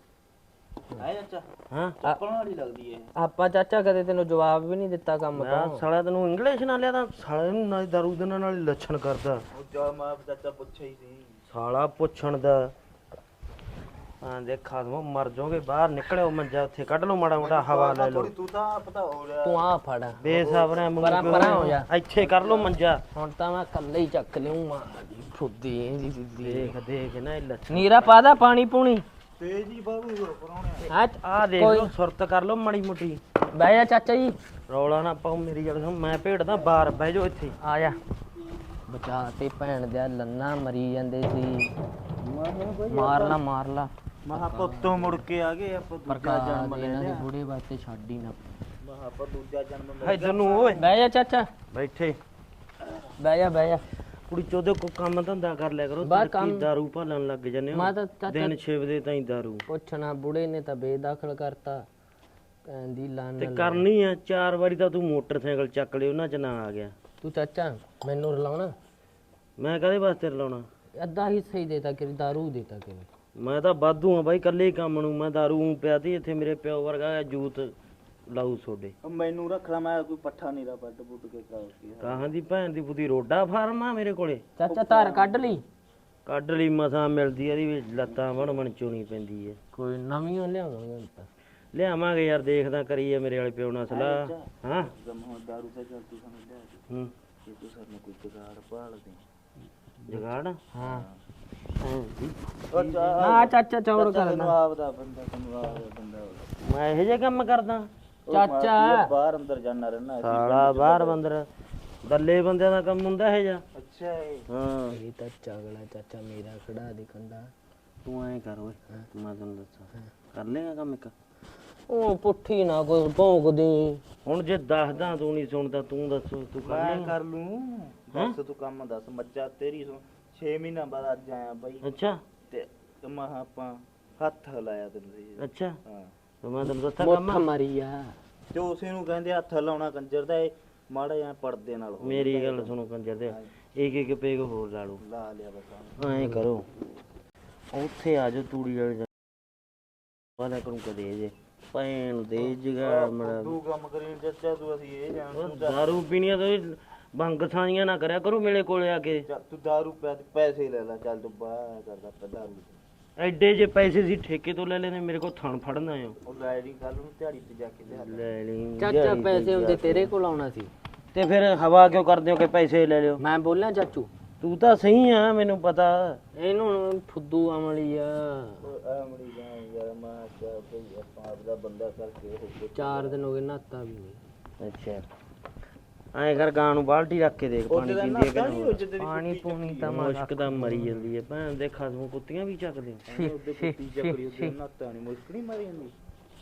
ਹੈ ਚਾਚਾ ਹਾਂ। ਚੱਪਲਾਂ ਵਾਲੀ ਲੱਗਦੀ ਏ। ਆਪਾਂ ਚਾਚਾ ਕਦੇ ਤੈਨੂੰ ਜਵਾਬ ਵੀ ਨਹੀਂ ਦਿੱਤਾ ਕੰਮ ਮੈਂ ਤੋਂ। ਸਾਲਾ ਤੈਨੂੰ ਇੰਗਲਿਸ਼ ਨਾਲ ਲਿਆ ਤਾਂ ਸਾਲੇ ਨੂੰ ਨਾਲ ਦਾਰੂ ਦੇ ਨਾਲ ਹੀ ਲੱਛਣ ਕਰਦਾ। ਉਹ ਜਾ ਮੈਂ ਚਾਚਾ ਪੁੱਛਿਆ ਹੀ ਸੀ ਸਾਲਾ ਪੁੱਛਣ ਦਾ। ਹਾਂ ਦੇ ਖਾਦਮੋ ਮਰ ਜਾਓਗੇ ਬਾਹਰ ਨਿਕਲਿਓ ਮੰਜਾ ਉੱਥੇ ਕੱਢ ਲਓ ਮਾੜਾ ਮੋਟਾ ਹਵਾ ਲੈ ਲਓ ਥੋੜੀ ਤੂੰ ਤਾਂ ਪਤਾ ਹੋ ਰਿਹਾ ਤੂੰ ਆ ਫੜ। ਬੇਸਾਬਰਾ ਪਰਾਂ- ਪਰਾਂ ਹੋ ਜਾ। ਇੱਥੇ ਕਰ ਲਓ ਮੰਜਾ। ਹੁਣ ਤਾਂ ਮੈਂ ਕੱਲੇ ਹੀ ਚੱਕ ਲਿਉ ਮਾਂ ਦੀ ਫੁੱਦੀ ਦੀ ਦੀ ਦੇਖ ਦੇਖ ਨਾ ਇਹ ਲੱਛਣ। ਨੀਰਾ ਪਾਦਾ ਪਾਣੀ ਪੂਣੀ। ਤੇਜੀ ਬਾਬੂ ਪਰੌਣੇ। ਹਾਂ ਆ ਦੇਖ ਲਓ ਸੁਰਤ ਕਰ ਲਓ ਮਾੜੀ ਮੋਟੀ। ਬਹਿ ਜਾ ਚਾਚਾ ਜੀ। ਰੌਲਾ ਨਾ ਪਾਓ ਮੇਰੀ ਗੱਲ ਸੁਣ ਮੈਂ ਭੇੜਦਾ ਬਾਹਰ ਬਹਿ ਜਾਓ ਇੱਥੇ। ਆ ਜਾ। ਬਚਾ ਤੇ ਭੈਣ ਦੇ ਲੰਨਾ ਮਰੀ ਜਾਂਦੇ ਸੀ। ਮਾਰ ਲਾ ਮਾਰ ਲਾ ਮਹਾ ਪੁੱਤੋਂ ਮੁੜ ਕੇ ਆ ਗਏ ਆਪਾਂ ਦੂਜਾ ਪ੍ਰਕਾਸ਼ ਜਨਮ ਲੈ ਇਹਨਾਂ ਦੇ ਲਿਆ। ਬੁੜੇ ਵਾਸਤੇ ਛੱਡ ਹੀ ਨਾ। ਮਹਾ ਆਪਾਂ ਦੂਜਾ ਜਨਮ ਲੈ ਇੱਧਰ ਨੂੰ ਓਏ। ਬਹਿ ਜਾ ਚਾਚਾ। ਬੈਠੇ। ਬਹਿ ਜਾ ਬਹਿ ਜਾ। ਕੁੜੀ ਚੋਦੇ ਕੋ ਕੰਮ ਧੰਦਾ ਕਰ ਲਿਆ ਕਰੋ ਬਾਹਰ ਤੜਕੀ ਕੰਮ- ਦਾਰੂ ਭਾਲਣ ਲੱਗ ਜਾਂਦੇ ਹੋ। ਮੈਂ ਤਾਂ ਚਾਚਾ ਦਿਨ 6 ਵਜੇ ਤਾਈਂ ਦਾਰੂ। ਪੁੱਛਣਾ ਬੁੜੇ ਨੇ ਤਾਂ ਬੇਦਖਲ ਕਰਤਾ। ਕਹਿੰਦੀ ਲੰਨ ਤੇ ਕਰਨੀ ਆ ਚਾਰ ਵਾਰੀ ਤਾਂ ਤੂੰ ਮੋਟਰਸਾਈਕਲ ਚੱਕ ਲਿਆ ਉਹਨਾਂ ਚ ਨਾ ਆ ਗਿਆ। ਤੂੰ ਚਾਚਾ ਮੈਨੂੰ ਰਲਾਉਣਾ? ਮੈਂ ਕਦੇ ਵਾਸਤੇ ਲਾਉਣਾ ਅੱਧਾ ਹਿੱਸਾ ਹੀ ਦੇਤਾ ਕਿ दारू ਦੇਤਾ ਕਿ ਮੈਂ ਤਾਂ ਵਾਧੂ ਆ ਬਾਈ ਕੱਲੇ ਹੀ ਕੰਮ ਨੂੰ। ਮੈਂ ਦਾਰੂ ਪਿਆ ਤੀ ਇੱਥੇ ਮੇਰੇ ਪਿਓ ਵਰਗਾ ਜੂਤ ਲਾਊ ਸੋਡੇ। ਉਹ ਮੈਨੂੰ ਰੱਖਣਾ ਮੈਂ ਕੋਈ ਪੱਠਾ ਨਹੀਂ ਦਾ ਪੱਟ ਪੁੱਟ ਕੇ ਕਰਾਉ ਕੀ ਕਾਹਾਂ ਦੀ ਭੈਣ ਦੀ ਬੁੱਧੀ ਰੋਡਾ ਫਾਰਮ ਆ ਮੇਰੇ ਕੋਲੇ। ਚਾਚਾ ਧਾਰ ਕੱਢ ਲਈ। ਕੱਢ ਲਈ ਮਸਾਂ ਮਿਲਦੀ ਆ, ਇਹਦੀ ਵਿੱਚ ਲੱਤਾਂ ਵਣ ਵਣ ਚੋਣੀ ਪੈਂਦੀ ਐ ਕੋਈ ਨਵੀਂ ਲਿਆਵਾਂਗੇ ਤਾਂ। ਲਿਆਵਾਂਗੇ ਯਾਰ ਦੇਖਦਾ ਕਰੀਏ ਮੇਰੇ ਵਾਲੇ ਪਿਓ ਨਾਲ ਸਲਾਹ। ਹਾਂ? ਗਮ ਦਾਰੂ ਤੇ ਚੱਲ ਤੂੰ ਸਾਨੂੰ ਲਿਆ ਦੇ। ਹੂੰ। ਇਹ ਤੂੰ ਸਾਨੂੰ ਕੋਈ ਜਗਾੜ ਭਾਲ ਦੇ ਜਗਾੜ? ਹਾਂ। ਜਾ ਨਾ ਚਾਚਾ ਚੌੜ ਕਰ ਤੈਨੂੰ ਆਪਦਾ ਬੰਦਾ ਤੈਨੂੰ ਆਪਦਾ ਬੰਦਾ ਮੈਂ ਇਹੋ ਜਿਹੇ ਕੰਮ ਕਰਦਾ। ਚਾਚਾ। ਬਾਹਰ ਅੰਦਰ ਜਾਣਾ ਰਹਿਣਾ ਸਾਲਾ ਬਾਹਰ ਬੰਦਰ ਦੱਲੇ ਬੰਦਿਆਂ ਦਾ ਕੰਮ ਹੁੰਦਾ ਇਹ ਜਾ ਅੱਛਾ ਏ। ਹਾਂ। ਇਹ ਤਾਂ ਚਗਲਾ ਚਾਚਾ ਮੇਰਾ ਖੜਾ ਦੇ ਕੰਡਾ। ਤੂੰ ਐਂ ਕਰ ਓਏ ਮੈਂ ਤੈਨੂੰ ਦੱਸਾਂ। ਕਰ ਲੇਗਾ ਕੰਮ ਇੱਕ? ਉਹ ਪੁੱਠੀ ਨਾ ਕੋਈ ਭੌਂਕਦੀ। ਹੁਣ ਜੇ ਦੱਸਦਾ ਤੂੰ ਨਹੀਂ ਸੁਣਦਾ ਤੂੰ ਦੱਸ ਤੂੰ ਕਰ ਮੈਂ ਲੇਗਾ ਕਰ ਲੂੰ। ਦੱਸ ਤੂੰ ਕੰਮ ਦੱਸ ਮੱਝਾ ਤੇਰੀ 6 ਮਹੀਨਾ ਬਾਅਦ ਅੱਜ ਆਇਆ ਬਾਈ। ਅੱਛਾ। ਤੇ ਮਹਾ ਆਪਾਂ ਹੱਥ ਹਲਾਇਆ ਤੈਨੂੰ ਸਹੀ ਅੱਛਾ। ਹਾਂ। ਤੇ ਮੈਂ ਤੈਨੂੰ ਦੱਸਾਂ ਕੰਮ? ਮੁੱਠ ਮਰੀਆ ਤੇ ਉਸੇ ਨੂੰ ਕਹਿੰਦੇ ਹੱਥ ਹਲਾਉਣਾ ਕੰਜਰ ਦਾ ਇਹ ਮਾੜਾ ਜਿਹਾ ਪਰਦੇ ਨਾਲ ਹੋ ਮੇਰੀ ਗੱਲ ਸੁਣੋ ਕੰਜਰ ਦੇ। ਇੱਕ ਇੱਕ ਪੇਗ ਹੋਰ ਲਾ ਲਓ। ਲਾ ਲਿਆ ਬਸ ਐਂ ਕਰੋ। ਉੱਥੇ ਆ ਜਾਓ ਤੂੜੀ ਵਾਲੇ ਵਾਲਾ ਕਰੂੰ ਕਦੇ ਜੇ। ਪੈਣ ਦੇ ਜਗਾ ਮੜਾ। ਤੂੰ ਕੰਮ ਕਰੀ ਚਾਚਾ ਤੂੰ ਅਸੀਂ ਇਹ ਜਾਣ ਤੂੰ ਦਾਰੂ ਪੀਣੀਆਂ ਤਾਂ ਬੰਗ ਥਾਣੀਆਂ ਨਾ ਕਰਿਆ ਕਰੋ ਮੇਰੇ ਕੋਲੇ ਆ ਕੇ। ਚੱਲ ਤੂੰ ਦਾਰੂ ਪੈ ਪੈਸੇ ਲੈ ਲੈ ਚੱਲ ਤੂੰ ਬਾਹਰ ਕਰਦਾ ਪੈ ਦਾਰੂ। ਐਡੇ ਜੇ ਪੈਸੇ ਸੀ ਠੇਕੇ ਤੋਂ ਲੈ ਲੈਣੇ ਮੇਰੇ ਕੋਲ ਥਣ ਫੜਨਾ ਆ ਉਹ ਲੈ ਲਈ ਕੱਲ ਨੂੰ ਦਿਹਾੜੀ ਤੇ ਜਾ ਕੇ ਲਿਆ ਲੈ। ਲੈ ਲਈ ਚਾਚਾ ਦਿਹਾੜੀ ਪੈਸੇ ਹੁੰਦੇ ਤੇਰੇ ਕੋਲ ਆਉਣਾ ਸੀ। ਤੇ ਫਿਰ ਹਵਾ ਕਿਉਂ ਕਰਦੇ ਹੋ ਕਿ ਪੈਸੇ ਲੈ ਲਿਓ? ਮੈਂ ਬੋਲਿਆ ਚਾਚੂ। ਤੂੰ ਤਾਂ ਸਹੀ ਆ ਮੈਨੂੰ ਪਤਾ। ਇਹਨੂੰ ਫੁੱਦੂ ਅਮਲੀ ਆ। ਉਹ ਆਮੜੀ ਜਾਨ ਯਾਰ ਮਾਂ ਚਾ ਭਈ ਆਪਾਂ ਆਪਦਾ ਬੰਦਾ ਕਰਕੇ ਹੋ ਚਾਰ ਦਿਨ ਹੋ ਗਏ ਨਾਤਾ ਵੀ ਨਹੀਂ। ਅੱਛਾ। ਐਂ ਕਰ ਗਾਂ ਨੂੰ ਬਾਲਟੀ ਰੱਖ ਕੇ ਦੇਖ ਪਾਣੀ ਪੀਂਦੀ ਹੈ ਕਿ ਨਹੀਂ ਪਾਣੀ ਪੂਣੀ ਤਾਂ ਮੁਸ਼ਕ ਤਾਂ ਮਰੀ ਜਾਂਦੀ ਹੈ ਭੈਣ ਦੇ ਖਸਮ ਕੁੱਤੀਆਂ ਵੀ ਚੱਕਦੇ ਉਹਦੇ ਕੁੱਤੀ ਚੱਕਰੀ ਉਹਦੇ ਨਾਤਾ ਨਹੀਂ ਮੁਸ਼ਕ ਨਹੀਂ ਮਾਰੀ ਜਾਂਦੀ।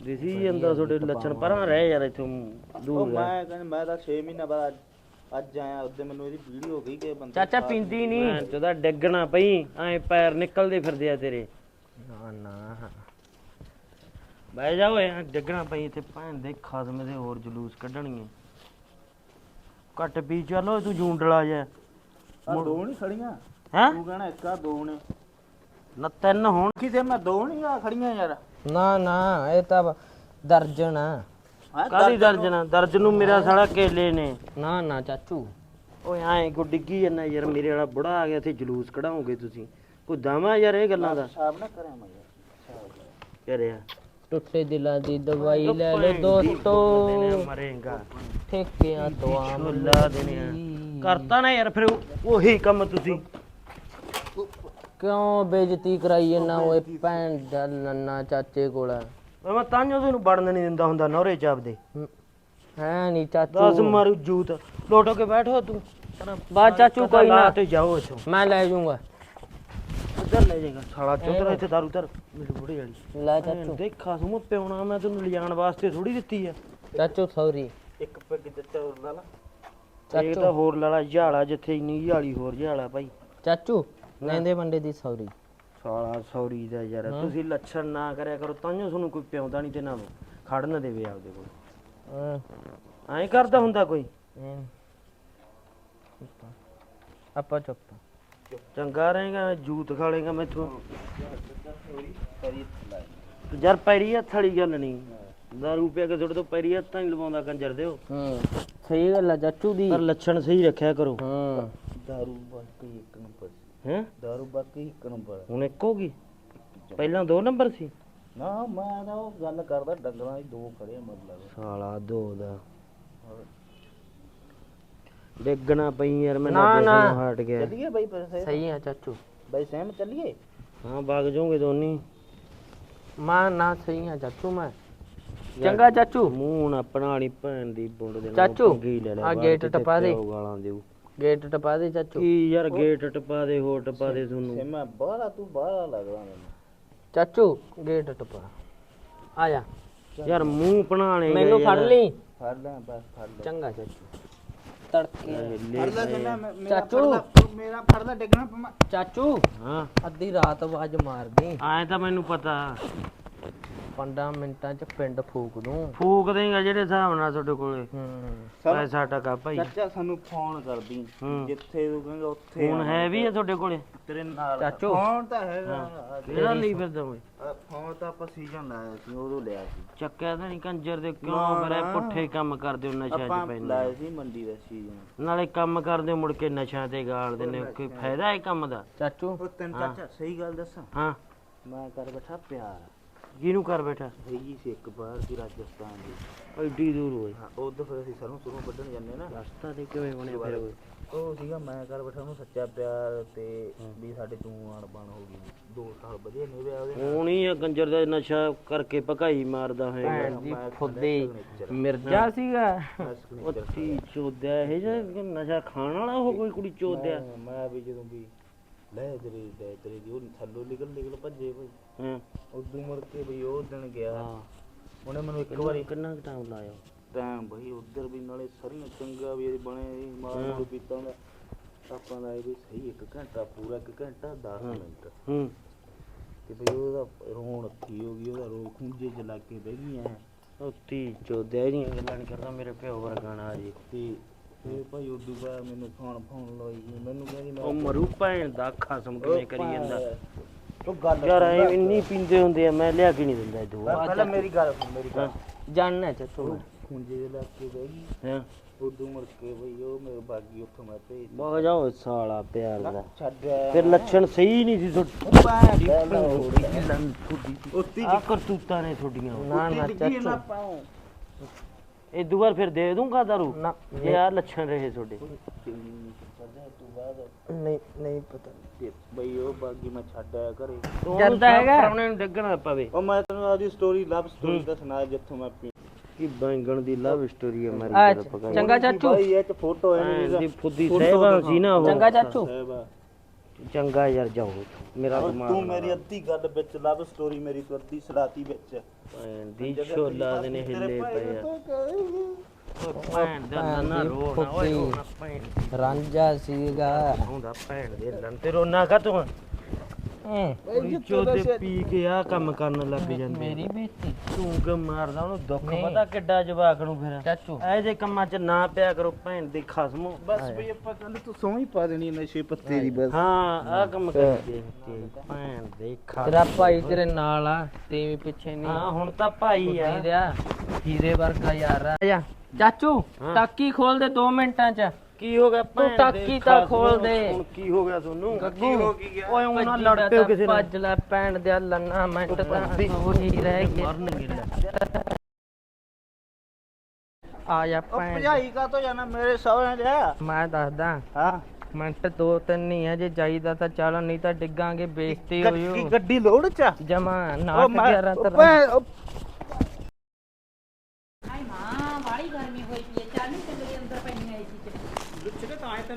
ਦਿਸੀ ਜਾਂਦਾ ਤੁਹਾਡੇ ਲੱਛਣ ਪਰਾਂ ਰਹਿ ਯਾਰ ਇੱਥੋਂ ਉਹ ਦੂਰ ਰਹਿ। ਮੈਂ ਕਹਿੰਦਾ ਮੈਂ ਤਾਂ 6 ਮਹੀਨਾ ਬਾਅਦ ਅੱਜ- ਅੱਜ ਆਇਆ ਉਹਦੇ ਮੈਨੂੰ ਇਹਦੀ ਵੀਡੀਓ ਹੋ ਗਈ ਕਿ ਬੰਦਾ ਚਾਚਾ ਪੀਂਦੀ ਨਹੀਂ ਭੈਣ ਚੋਦਾ ਡਿੱਗਣਾ ਪਈ ਐਂ ਪੈਰ ਨਿਕਲਦੇ ਫਿਰਦੇ ਆ ਤੇਰੇ। ਨਾ ਨਾ। ਬਹਿ ਜਾ ਓਏ ਐਂ ਡਿੱਗਣਾ ਪਈ ਇੱਥੇ ਭੈਣ ਦੇ ਖਸਮ ਦੇ ਹੋਰ ਜਲੂਸ ਕੱਢਣੀਏ ਘੱਟ ਪੀ ਚੱਲੋ ਤੂੰ ਜੂੰਡਲਾ ਜਾ ਆ ਦੋ ਨਹੀਂ ਖੜੀਆਂ ਹੈਂ? ਤੂੰ ਕਹਿਣਾ ਇੱਕ ਆ ਦੋ ਨੇ। ਨਾ ਤਿੰਨ ਹੋਣ। ਕਿਤੇ ਮੈਂ ਦੋ ਨਹੀਂ ਆ ਖੜੀਆਂ ਯਾਰ? ਨਾ ਨਾ ਇਹ ਤਾਂ ਦਰਜਨ ਆ। ਹੈਂ, ਕਾਦੀ ਦਰਜਨਾ ਦਰਜ ਨੂੰ ਮੇਰਾ ਸਾਲਾ ਕੇਲੇ ਨੇ। ਨਾ ਨਾ ਚਾਚੂ। ਓਏ ਐਂ ਕੋ ਡਿੱਗੀ ਜਾਂਦਾ ਯਾਰ ਮੇਰੇ ਵਾਲਾ ਬੁੜਾ ਆ ਗਿਆ ਇੱਥੇ ਜਲੂਸ ਕਢਾਓਗੇ ਤੁਸੀਂ। ਕੋਈ ਦਮਾ ਯਾਰ ਇਹ ਗੱਲਾਂ ਦਾ? ਸਾਬ ਨਾ ਕਰਿਆ ਮੈਂ ਯਾਰ। ਕਰਿਆ। ਟੁੱਟੇ ਦਿਲਾਂ ਦੀ ਦਵਾਈ ਲੈ ਲੈ ਦੋਸਤੋ। ਮਰੇਗਾ। ਠੇਕਿਆਂ ਤੋਂ ਆਮ ਮੁੱਲਾ ਦੇਣੇ ਕਰਤਾ ਨਾ ਯਾਰ ਫਿਰ ਉਹ- ਕੰਮ ਤੁਸੀਂ। ਕਿਉਂ ਬੇਇੱਜ਼ਤੀ ਕਰਾਈ ਇਹਨਾਂ ਓਏ ਭੈਣ ਦਾ ਨੰਨਾ ਚਾਚੇ ਕੋਲ? ਮੈਂ ਤਾਂ ਜੋ ਤੈਨੂੰ ਵੜਨ ਨਹੀਂ ਦਿੰਦਾ ਹੁੰਦਾ ਨੌਰੇ ਚਾਪ ਦੇ ਹੈ ਨਹੀਂ ਦਸ ਚਾਚੂ ਮਾਰੂ ਜੂਤ। ਲੋਟੋ ਕੇ ਬੈਠੋ ਤੂੰ। ਬਾਅਦ ਚਾਚੂ ਕੋਈ ਨਾ। ਤੇ ਜਾਓ ਇੱਥੋਂ। ਮੈਂ ਲੈ ਜਾਊਂਗਾ। ਉੱਧਰ ਲੈ ਜਾਏਗਾ। ਸਾਲਾ ਚੌਧਰ ਇੱਥੇ ਦਾਰੂ ਧਰ ਮੇਰੇ ਬੁੜੇ ਵਾਲੀ। ਲੈ ਚਾਚੂ। ਦੇਖਾ ਸੁਮ ਪਿਉਣਾ ਮੈਂ ਤੈਨੂੰ ਲਿਜਾਣ ਵਾਸਤੇ ਥੋੜੀ ਦਿੱਤੀ ਆ। ਚਾਚੂ ਸੌਰੀ ਇੱਕ ਪੈਗ ਦਿੱਤਾ ਹੋਰ ਲਾ ਲਾ। ਇਹ ਤਾਂ ਹੋਰ ਲਾਲਾ ਝਾਲਾ ਜਿੱਥੇ ਇੰਨੀ ਝਾਲੀ ਹੋਰ ਝਾਲਾ ਭਾਈ। ਚਾਚੂ ਲੈਂਦੇ ਬੰਦੇ ਦੀ ਸੌਰੀ ਸਾਲਾ ਸੌਰੀ ਦਾ ਯਾਰ ਤੁਸੀਂ ਲੱਛਣ ਨਾ ਕਰਿਆ ਕਰੋ ਤਾਂ ਜੋ ਤੁਹਾਨੂੰ ਕੋਈ ਪਿਆਉਂਦਾ ਨਹੀਂ ਤੇ ਨਾ ਖੜਨ ਦੇਵੇ ਆਪਦੇ ਕੋਲ। ਐਂ ਕਰਦਾ ਹੁੰਦਾ ਕੋਈ। ਆਪਾਂ ਚੁੱਪ। ਚੰਗਾ ਰਹੇਗਾ ਜੂਤ ਖਾ ਲੇਗਾ ਮੈਥੋਂ। ਯਾਰ ਪੈਰੀ ਹੱਥ ਵਾਲੀ ਗੱਲ ਨਹੀਂ। ਦਾਰੂ ਪਿਆ ਕੇ ਤੁਹਾਡੇ ਤੋਂ ਪੈਰੀ ਹੱਥਾਂ ਹੀ ਲਵਾਉਂਦਾ ਕੰਜਰ ਦਿਓ। ਹੂੰ ਸਹੀ ਗੱਲ ਆ ਚਾਚੂ ਦੀ। ਪਰ ਲੱਛਣ ਸਹੀ ਰੱਖਿਆ ਕਰੋ। ਹੂੰ। ਦਾਰੂ ਬਾਕੀ ਇੱਕ ਨੰਬਰ ਹੈ? ਦਾਰੂ ਬਾਕੀ ਇੱਕ ਨੰਬਰ ਹੁਣ ਇੱਕ ਹੋ ਗਈ? ਪਹਿਲਾਂ ਦੋ ਨੰਬਰ ਸੀ? ਨਾ ਮੈਂ ਤਾਂ ਉਹ ਗੱਲ ਕਰਦਾ ਡੰਗਰਾਂ ਦੀ ਦੋ ਖੜੇ ਮਤਲਬ। ਸਾਲਾ ਦੋ ਦਾ। ਡਿੱਗਣਾ ਪਈ ਯਾਰ ਮੈਂ ਨਾ, ਨਾ। ਹਟ ਗਿਆ। ਚੱਲੀਏ ਬਾਈ ਪੈਸੇ ਸਹੀ ਆ ਚਾਚੂ। ਬਾਈ ਸਹਿਮ ਚੱਲੀਏ? ਹਾਂ ਵਗ ਜਾਓਗੇ ਦੋਨੀ। ਮਾਂ ਨਾ ਸਹੀ ਆ ਚਾਚੂ ਮੈਂ। ਚੰਗਾ ਚਾਚੂ। ਮੂੰਹ ਨਾ ਆਪਣਾ ਵਾਲੀ ਭੈਣ ਦੀ ਬੁੰਡ ਦੇ ਚਾਚੂ, ਪੰਗੇ ਹੀ ਲੈ ਲੈ ਆਹ ਬਾਹਰ ਗੇਟ ਕਿਤੇ ਟਪਾ ਦੇ। ਪਿਓ ਗਾਲਾਂ ਦਿਓ ਗੇਟ ਟਪਾ ਦੇ ਚਾਚੂ। ਕੀ ਯਾਰ ਗੇਟ ਟਪਾ ਦੇ ਹੋਰ ਟਪਾ ਦੇ ਤੁਹਾਨੂੰ। ਸਹਿਮਾ ਬਾਹਲਾ ਤੂੰ ਬਾਹਲਾ ਲੱਗਦਾ ਮੈਨੂੰ। ਚਾਚੂ ਗੇਟ ਟਪਾ। ਆ ਜਾ। ਯਾਰ ਮੂੰਹ ਬਣਾਣੇ ਮੈਨੂੰ ਫੜ ਲਈ। ਫੜ ਲੈ ਬਸ ਫੜ ਲੈ। ਚੰਗਾ ਚਾਚੂ। ਤੜਕੇ ਫੜ ਲੈ ਜਿੰਨਾ ਮੇਰਾ ਚਾਚੂ। ਮੇਰਾ ਫੜ ਲੈ ਡਿੱਗਣਾ ਪਵਾਂ। ਚਾਚੂ ਹਾਂ ਅੱਧੀ ਰਾਤ ਆਵਾਜ਼ ਮਾਰਦੀ ਐ ਤਾਂ ਮੈਨੂੰ ਪਤਾ 15 ਮਿੰਟਾਂ ਚ ਪਿੰਡ ਫੂਕ ਦੂੰ ਫੂਕ ਦੇਗਾ ਜਿਹੜੇ ਹਿਸਾਬ ਨਾਲ ਤੁਹਾਡੇ ਕੋਲੇ। ਹੂੰ। ਪੈਸਾ ਟਕਾ ਭਾਈ। ਚਾਚਾ ਸਾਨੂੰ ਫੋਨ ਕਰਦੀ ਹੂੰ। ਜਿੱਥੇ ਤੂੰ ਕਹੇਂਗਾ ਉੱਥੇ ਹੁਣ ਹੈ ਵੀ ਹੈ ਤੁਹਾਡੇ ਕੋਲੇ? ਤੇਰੇ ਨਾਲ। ਚਾਚੂ। ਫੋਨ ਤਾਂ ਹੈਗਾ। ਕਿਹੜਾ ਲਈ ਫਿਰਦਾ ਓਏ? ਅ, ਫੋਨ ਤਾਂ ਆਪਾਂ ਸੀਜ਼ਨ ਲਾਇਆ ਸੀ ਉਦੋਂ ਲਿਆ ਸੀ। ਚੱਕਿਆ ਤਾਂ ਨਹੀਂ ਕੰਜਰ ਦੇ ਕਿਉਂ ਨਾ। ਪੁੱਠੇ ਕੰਮ ਕਰਦੇ ਹੋ ਆਪਾਂ 'ਚ ਪੈਂਦੇ ਲਾਇਆ ਸੀ ਮੰਡੀ ਦਾ ਸੀਜ਼ਨ। ਨਾਲੇ ਕੰਮ ਕਰਦੇ ਹੋ ਮੁੜ ਕੇ ਨਸ਼ਿਆਂ ਤੇ ਗਾਲਦੇ ਨੇ ਕੋਈ ਫਾਇਦਾ ਹੈ ਕੰਮ ਦਾ? ਚਾਚੂ। ਉਹ ਤੈਨੂੰ ਚਾਚਾ ਸਹੀ ਗੱਲ ਦੱਸਾਂ? ਹਾਂ। ਮੈਂ ਕਰ ਬੈਠਾ ਪਿਆਰ। ਕਿਹਨੂੰ ਕਰ ਬੈਠਾ। ਹੈਗੀ ਸੀ ਇੱਕ ਬਾਹਰ ਦੀ ਰਾਜਸਥਾਨ ਦੀ। ਐਡੀ ਦੂਰ ਹੋਏ ਹਾਂ ਉਦੋਂ ਫਿਰ ਅਸੀਂ ਸਰੋਂ ਸਰੋਂ ਵੱਢਣ ਜਾਂਦੇ ਨਾ। ਰਸਤਾ ਤੇ ਕਿਵੇਂ ਬਣਿਆ ਫਿਰ। ਉਹ ਸੀਗਾ ਮੈਂ ਕਰ ਬੈਠਾ ਉਹਨੂੰ ਸੱਚਾ ਪਿਆਰ ਤੇ ਵੀ ਸਾਡੇ ਤੂੰ ਆਣ ਬਣ ਹੋ ਗਈ। ਦੋ ਸਾਲ ਵਧੀਆ ਵਿਆਹ ਉਹਦੇ ਹੁਣ ਹੀ ਆ ਕੰਜਰ ਦਾ ਨਸ਼ਾ ਕਰਕੇ ਭਕਾਈ ਮਾਰਦਾ ਹੋਏਗਾ। ਭੈਣ ਦੀ ਫੁੱਦੇ ਮਿਰਜ਼ਾ ਸੀਗਾ। ਉਹ ਤੀ ਚੋਦਿਆ ਇਹ ਜਿਹਾ ਨਸ਼ਾ ਖਾਣ ਵਾਲਾ ਉਹ ਕੋਈ ਕੁੜੀ ਚੋਦਿਆ? ਮੈਂ ਵੀ ਜਦੋਂ ਵੀ ਲੈ ਤੇਰੀ ਲੈ ਤੇਰੀ ਦੀ ਉਹ ਥੱਲੋਂ ਨਿਕਲ ਨਿਕਲ ਭੱਜੇ ਭਾਈ ਹਾਂ। ਉਦੋਂ ਮੁੜ ਕੇ ਬਈ ਉਹ ਦਿਨ ਗਿਆ। ਹਾਂ। ਉਹਨੇ ਮੈਨੂੰ ਇੱਕ ਵਾਰੀ ਕਿੰਨਾ ਟਾਈਮ ਲਾਇਆ? ਟਾਈਮ ਬਈ ਉਧਰ ਵੀ ਨਾਲੇ ਸਰੀਆਂ ਚੰਗਾ ਵੀ ਇਹ ਬਣੇ ਮਾਰ ਮਾਰ ਪੀਤਾ ਹੁੰਦਾ ਆਪਾਂ ਦਾ ਵੀ ਸਹੀ ਇੱਕ ਘੰਟਾ ਪੂਰਾ ਇੱਕ ਘੰਟਾ 10 ਮਿੰਟ। ਹੂੰ। ਤੇ ਬਈ ਉਹਦਾ ਰੋਣ ਅੱਖੀ ਹੋ ਗਈ ਉਹਦਾ ਰੋ ਖੁੰਝੇ ਚ ਲੱਗ ਕੇ ਬਹਿ ਗਈ ਐ ਉਹ ਤੀ ਚੋਦਿਆ ਇਹਦੀਆਂ ਗੱਲਾਂ ਨਹੀਂ ਕਰਦਾ ਮੇਰੇ ਪਿਓ ਵਰਗਾ ਨਾ ਜੀ ਤੇ ਫਿਰ ਭਾਈ ਉਦੋਂ ਬਾਅਦ ਮੈਨੂੰ ਫੋਨ ਫੋਨ ਲਾਈ ਗਈ ਮੈਨੂੰ ਕਹਿੰਦੀ ਮੈਂ ਉਹ ਮਰੂ ਭੈਣ ਦਾ ਖਸਮ ਕਿਵੇਂ ਕਰੀ ਜਾਂਦਾ। ਉਹ ਗੱਲ ਯਾਰ ਐ ਇੰਨੀ ਪੀਂਦੇ ਹੁੰਦੇ ਆ ਮੈਂ ਲਿਆ ਕੇ ਨਹੀਂ ਦਿੰਦਾ ਦੋ ਪਹਿਲਾਂ ਮੇਰੀ ਗੱਲ ਸੁਣ ਮੇਰੀ ਗੱਲ। ਜਾਣਨਾ ਮੈਂ ਖੁੰਝੇ ਦੇ ਲੱਗ ਕੇ ਬਹਿ ਗਈ। ਹਾਂ। ਉਦੋਂ ਮੁੜ ਕੇ ਬਈ ਉਹ ਮੇਰੇ ਬਾਗੀ ਉੱਥੋਂ ਮੈਂ ਭੇਜ ਬਹੁਤ ਜਾਓ ਸਾਲਾ ਪਿਆਰ ਦਾ। ਛੱਡਿਆ ਫਿਰ ਲੱਛਣ ਸਹੀ ਨਹੀਂ ਸੀ ਉੱਤੀ ਆ। ਕਰਤੂਤਾਂ ਨੇ ਤੁਹਾਡੀਆਂ। ਨਾ ਨਾ ਚਾਚੂ। ਪਾਉ? ਇਹ ਦੁਬਾਰ ਫਿਰ ਦੇ ਦੂੰਗਾ ਦਾਰੂ? ਨਾ ਇਹ ਆ ਲੱਛਣ ਰਹੇ ਤੁਹਾਡੇ। ਨਹੀਂ ਨਹੀਂ ਪਤਾ। ਤੇ ਬਈ ਉਹ ਬਾਗੀ ਮੈਂ ਛੱਡ ਆਇਆ ਘਰੇ। ਜਾਂਦਾ ਹੈਗਾ। ਪਰੌਣੇ ਨੂੰ ਡੱਗਣਾ ਪਵੇ। ਉਹ ਮੈਂ ਤੈਨੂੰ ਆਦੀ ਸਟੋਰੀ ਲਵ ਸਟੋਰੀ ਦਾ ਸੁਣਾ ਜਿੱਥੋਂ ਮੈਂ ਪੀ ਕੀ ਬੈਂਗਣ ਦੀ ਲਵ ਸਟੋਰੀ ਹੈ ਮਾਰੀ ਚੰਗਾ ਚਾਚੂ। ਭਾਈ ਇਹ ਚ ਫੋਟੋ ਹੈ ਭੈਣ ਦੀ ਫੁੱਦੀ ਸਹਿਬਾ। ਸੀ ਨਾ ਉਹ। ਚੰਗਾ ਚਾਚੂ। ਚੰਗਾ ਯਾਰ ਜਾਓ। ਮੇਰਾ ਦਿਮਾਗ ਤੂੰ ਮੇਰੀ ਅੱਧੀ ਗੱਲ ਵਿੱਚ ਲਵ ਸਟੋਰੀ ਮੇਰੀ ਤੂੰ ਅੱਧੀ ਸਲਾਤੀ ਵਿੱਚ। ਭੈਣ ਦੀ ਛੋਲਾ ਦੇ ਨੇ ਹਿੱਲੇ ਪਏ ਆ। ਭੈਣ ਦਾ ਨਾ ਓਏ ਭੈਣ ਰਾਂਝਾ ਸੀਗਾ। ਹੁੰਦਾ ਭੈਣ ਦੇ ਲੰਨ ਤੇ ਰੋਣਾ ਕਾ ਤੂੰ? ਹੂੰ ਕੁੜੀ ਚੋਦੇ ਪੀ ਕੇ ਆ ਕੰਮ ਕਰਨ ਲੱਗ ਜਾਂਦੇ ਮੇਰੀ ਬੇਟੀ ਤੂੰ ਕਿ ਮਾਰਦਾ? ਉਹਨੂੰ ਦੁੱਖ ਨਹੀਂ। ਪਤਾ ਕਿੱਡਾ ਜਵਾਕ ਨੂੰ ਫਿਰ। ਚਾਚੂ। ਇਹ ਜੇ ਕੰਮਾਂ 'ਚ ਨਾ ਪਿਆ ਕਰੋ ਭੈਣ ਦੀ ਖਸਮੋ। ਬਸ ਬਈ ਆਪਾਂ ਕਹਿੰਦੇ ਤੂੰ ਸੌਂ ਹੀ ਪਾ ਦੇਣੀ ਨਸ਼ੇ ਪੱਤੇ ਦੀ ਬਸ। ਹਾਂ ਆ ਕੰਮ ਕਰਦੇ ਭੈਣ ਦੇ ਖਾ ਤੇਰਾ ਭਾਈ ਤੇਰੇ ਨਾਲ ਆ ਤੇ ਵੀ ਪਿੱਛੇ ਨਹੀਂ। ਹਾਂ ਹੁਣ ਤਾਂ ਭਾਈ ਆ। ਨਹੀਂ ਰਿਹਾ। ਹੀਰੇ ਵਰਗਾ ਯਾਰ ਆ। ਜਾ। ਚਾਚੂ ਟਾਕੀ ਖੋਲ ਦੇ 2 ਮਿੰਟਾਂ ਚ। ਕੀ ਹੋ ਗਿਆ ਭੈਣ ਦੇ ਟਾਕੀ ਤਾਂ ਖੋਲ ਦੇ। ਹੁਣ ਕੀ ਹੋ ਗਿਆ ਤੁਹਾਨੂੰ? ਗੱਗੂ ਓਏ ਉਹ ਨਾ ਲੜ ਪਿਓ ਕਿਸੇ ਨਾਲ। ਭੱਜ ਲੈ ਪੈਣ ਦੇ ਲੰਨਾ ਮਿੰਟ ਤਾਂ ਉਹੀ ਰਹਿ ਗਏ। ਮਰਨਗੇ ਲੈ। ਆ ਜਾ ਪੈਣ ਭਜਾਈ ਕਾ ਤੋਂ ਜਾਣਾ? ਮੇਰੇ ਸਹੁਰੇ ਲਿਆ ਮੈਂ ਦੱਸਦਾ। ਹਾਂ। ਮਿੰਟ ਦੋ ਤਿੰਨ ਹੀ ਆ ਜੇ ਜਾਈਦਾ ਤਾਂ ਚੱਲ ਨਹੀਂ ਤਾਂ ਡਿੱਗਾਂਗੇ ਬੇਇੱਜ਼ਤੀ ਹੋਇਓ ਗੱਡੀ ਲੋੜ ਚ ਜਮਾ ਗਿਆ ਉਹ ਰਾਤ ਭੈਣ- ਉਹ ਹਾਏ ਮਾਂ ਬਾੜੀ ਗਰਮੀ ਹੋਈ ਪਈ ਹੈ ਚੱਲ ਨਹੀਂ ਚੱਲੇ ਅੰਦਰ ਪੈਣੀ ਆਈ ਸੀ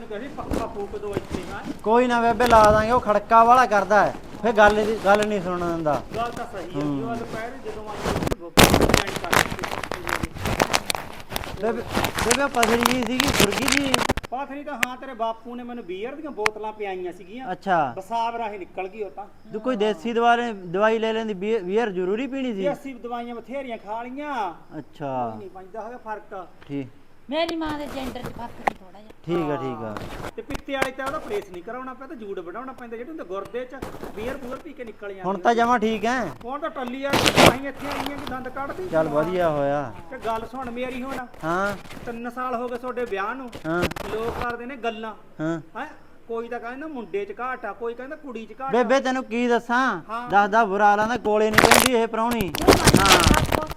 ਪੱਕਾ ਫੂਕ ਦੋ ਇੱਥੇ ਹਾਂ? ਕੋਈ ਨਾ ਬੇਬੇ ਲਾ ਦਾਂਗੇ ਉਹ ਖੜਕਾ ਵਾਲਾ ਕਰਦਾ ਹੈ। ਫੇ ਗੱਲ ਦੀ ਗੱਲ ਨਹੀਂ ਸੁਣਨ ਦਿੰਦਾ। ਗੱਲ ਤਾਂ ਸਹੀ ਹੈ ਜੀ ਉਹ ਦੁਪਹਿਰ ਜਦੋਂ ਆਈ ਜਾਣੀ ਕਰ ਬੇਬੇ ਬੇਬੇ ਪਥਰੀ ਜੀ ਸੀਗੀ ਸੁਰਗੀ ਜੀ। ਪਾਥਰੀ ਤਾਂ ਹਾਂ ਤੇਰੇ ਬਾਪੂ ਨੇ ਮੈਨੂੰ ਬੀਅਰ ਦੀਆਂ ਬੋਤਲਾਂ ਪਿਆਈਆਂ ਸੀਗੀਆਂ। ਅੱਛਾ। ਬਸਾਬ ਰਾਹੀਂ ਨਿਕਲ ਗਈ ਉਹ ਤਾਂ। ਤੂੰ ਕੋਈ ਦੇਸੀ ਦਵਾਈ ਦਵਾਈ ਲੈ ਲੈਂਦੀ ਬੀਅਰ ਜ਼ਰੂਰੀ ਪੀਣੀ ਸੀ? ਅਸੀਂ ਦਵਾਈਆਂ ਬਥੇਰੀਆਂ ਖਾ ਲੀਆਂ ਅੱਛਾ। ਨਹੀਂ ਪੈਂਦਾ ਹੈਗਾ ਫ਼ਰਕ। ਠੀਕ। ਮੇਰੀ ਮਾਂ ਦੇ ਜੈਂਡਰ 'ਚ ਫ਼ਰਕ ਥੋੜਾ ਜਿਹਾ। ਠੀਕ ਆ ਠੀਕ ਆ। ਤੇ ਪਿੱਤੇ ਵਾਲੇ ਤੇ ਉਹਦਾ ਪਲੇਸ ਨਹੀਂ ਕਰਾਉਣਾ ਪਿਆ ਤੇ ਜੂੜ ਵਧਾਉਣਾ ਪੈਂਦਾ ਜਿਹੜੇ ਹੁੰਦੇ ਗੁਰਦੇ ਚ ਬੀਅਰ ਬੂਅਰ ਪੀ ਕੇ ਨਿਕਲ ਜਾਂਦੇ ਹੁਣ ਤਾਂ ਜਮਾ ਠੀਕ ਹੈ ਹੁਣ ਤਾਂ ਟੱਲੀ ਆ ਅਸੀਂ ਇੱਥੇ ਆਈਆਂ ਕਿ ਦੰਦ ਕੱਢਦੀ। ਚੱਲ ਵਧੀਆ ਹੋਇਆ। ਤੇ ਗੱਲ ਸੁਣ ਮੇਰੀ ਹੁਣ। ਹਾਂ। ਤਿੰਨ ਸਾਲ ਹੋ ਗਏ ਤੁਹਾਡੇ ਵਿਆਹ ਨੂੰ। ਹਾਂ। ਲੋਕ ਕਰਦੇ ਨੇ ਗੱਲਾਂ। ਹਾਂ। ਹੈ? ਕੋਈ ਤਾਂ ਕਹਿੰਦਾ ਮੁੰਡੇ 'ਚ ਘਾਟ ਆ ਕੋਈ ਕਹਿੰਦਾ ਕੁੜੀ 'ਚ ਘਾਟ ਆ। ਬੇਬੇ ਤੈਨੂੰ ਕੀ ਦੱਸਾਂ? ਹਾਂ। ਦੱਸਦਾ ਬੁਰਾ ਹਾਲਾਂ ਦਾ ਕੋਲੇ ਨਹੀਂ ਕਹਿੰਦੀ ਇਹ ਪ੍ਰਾਹੁਣੀ। ਹਾਂ।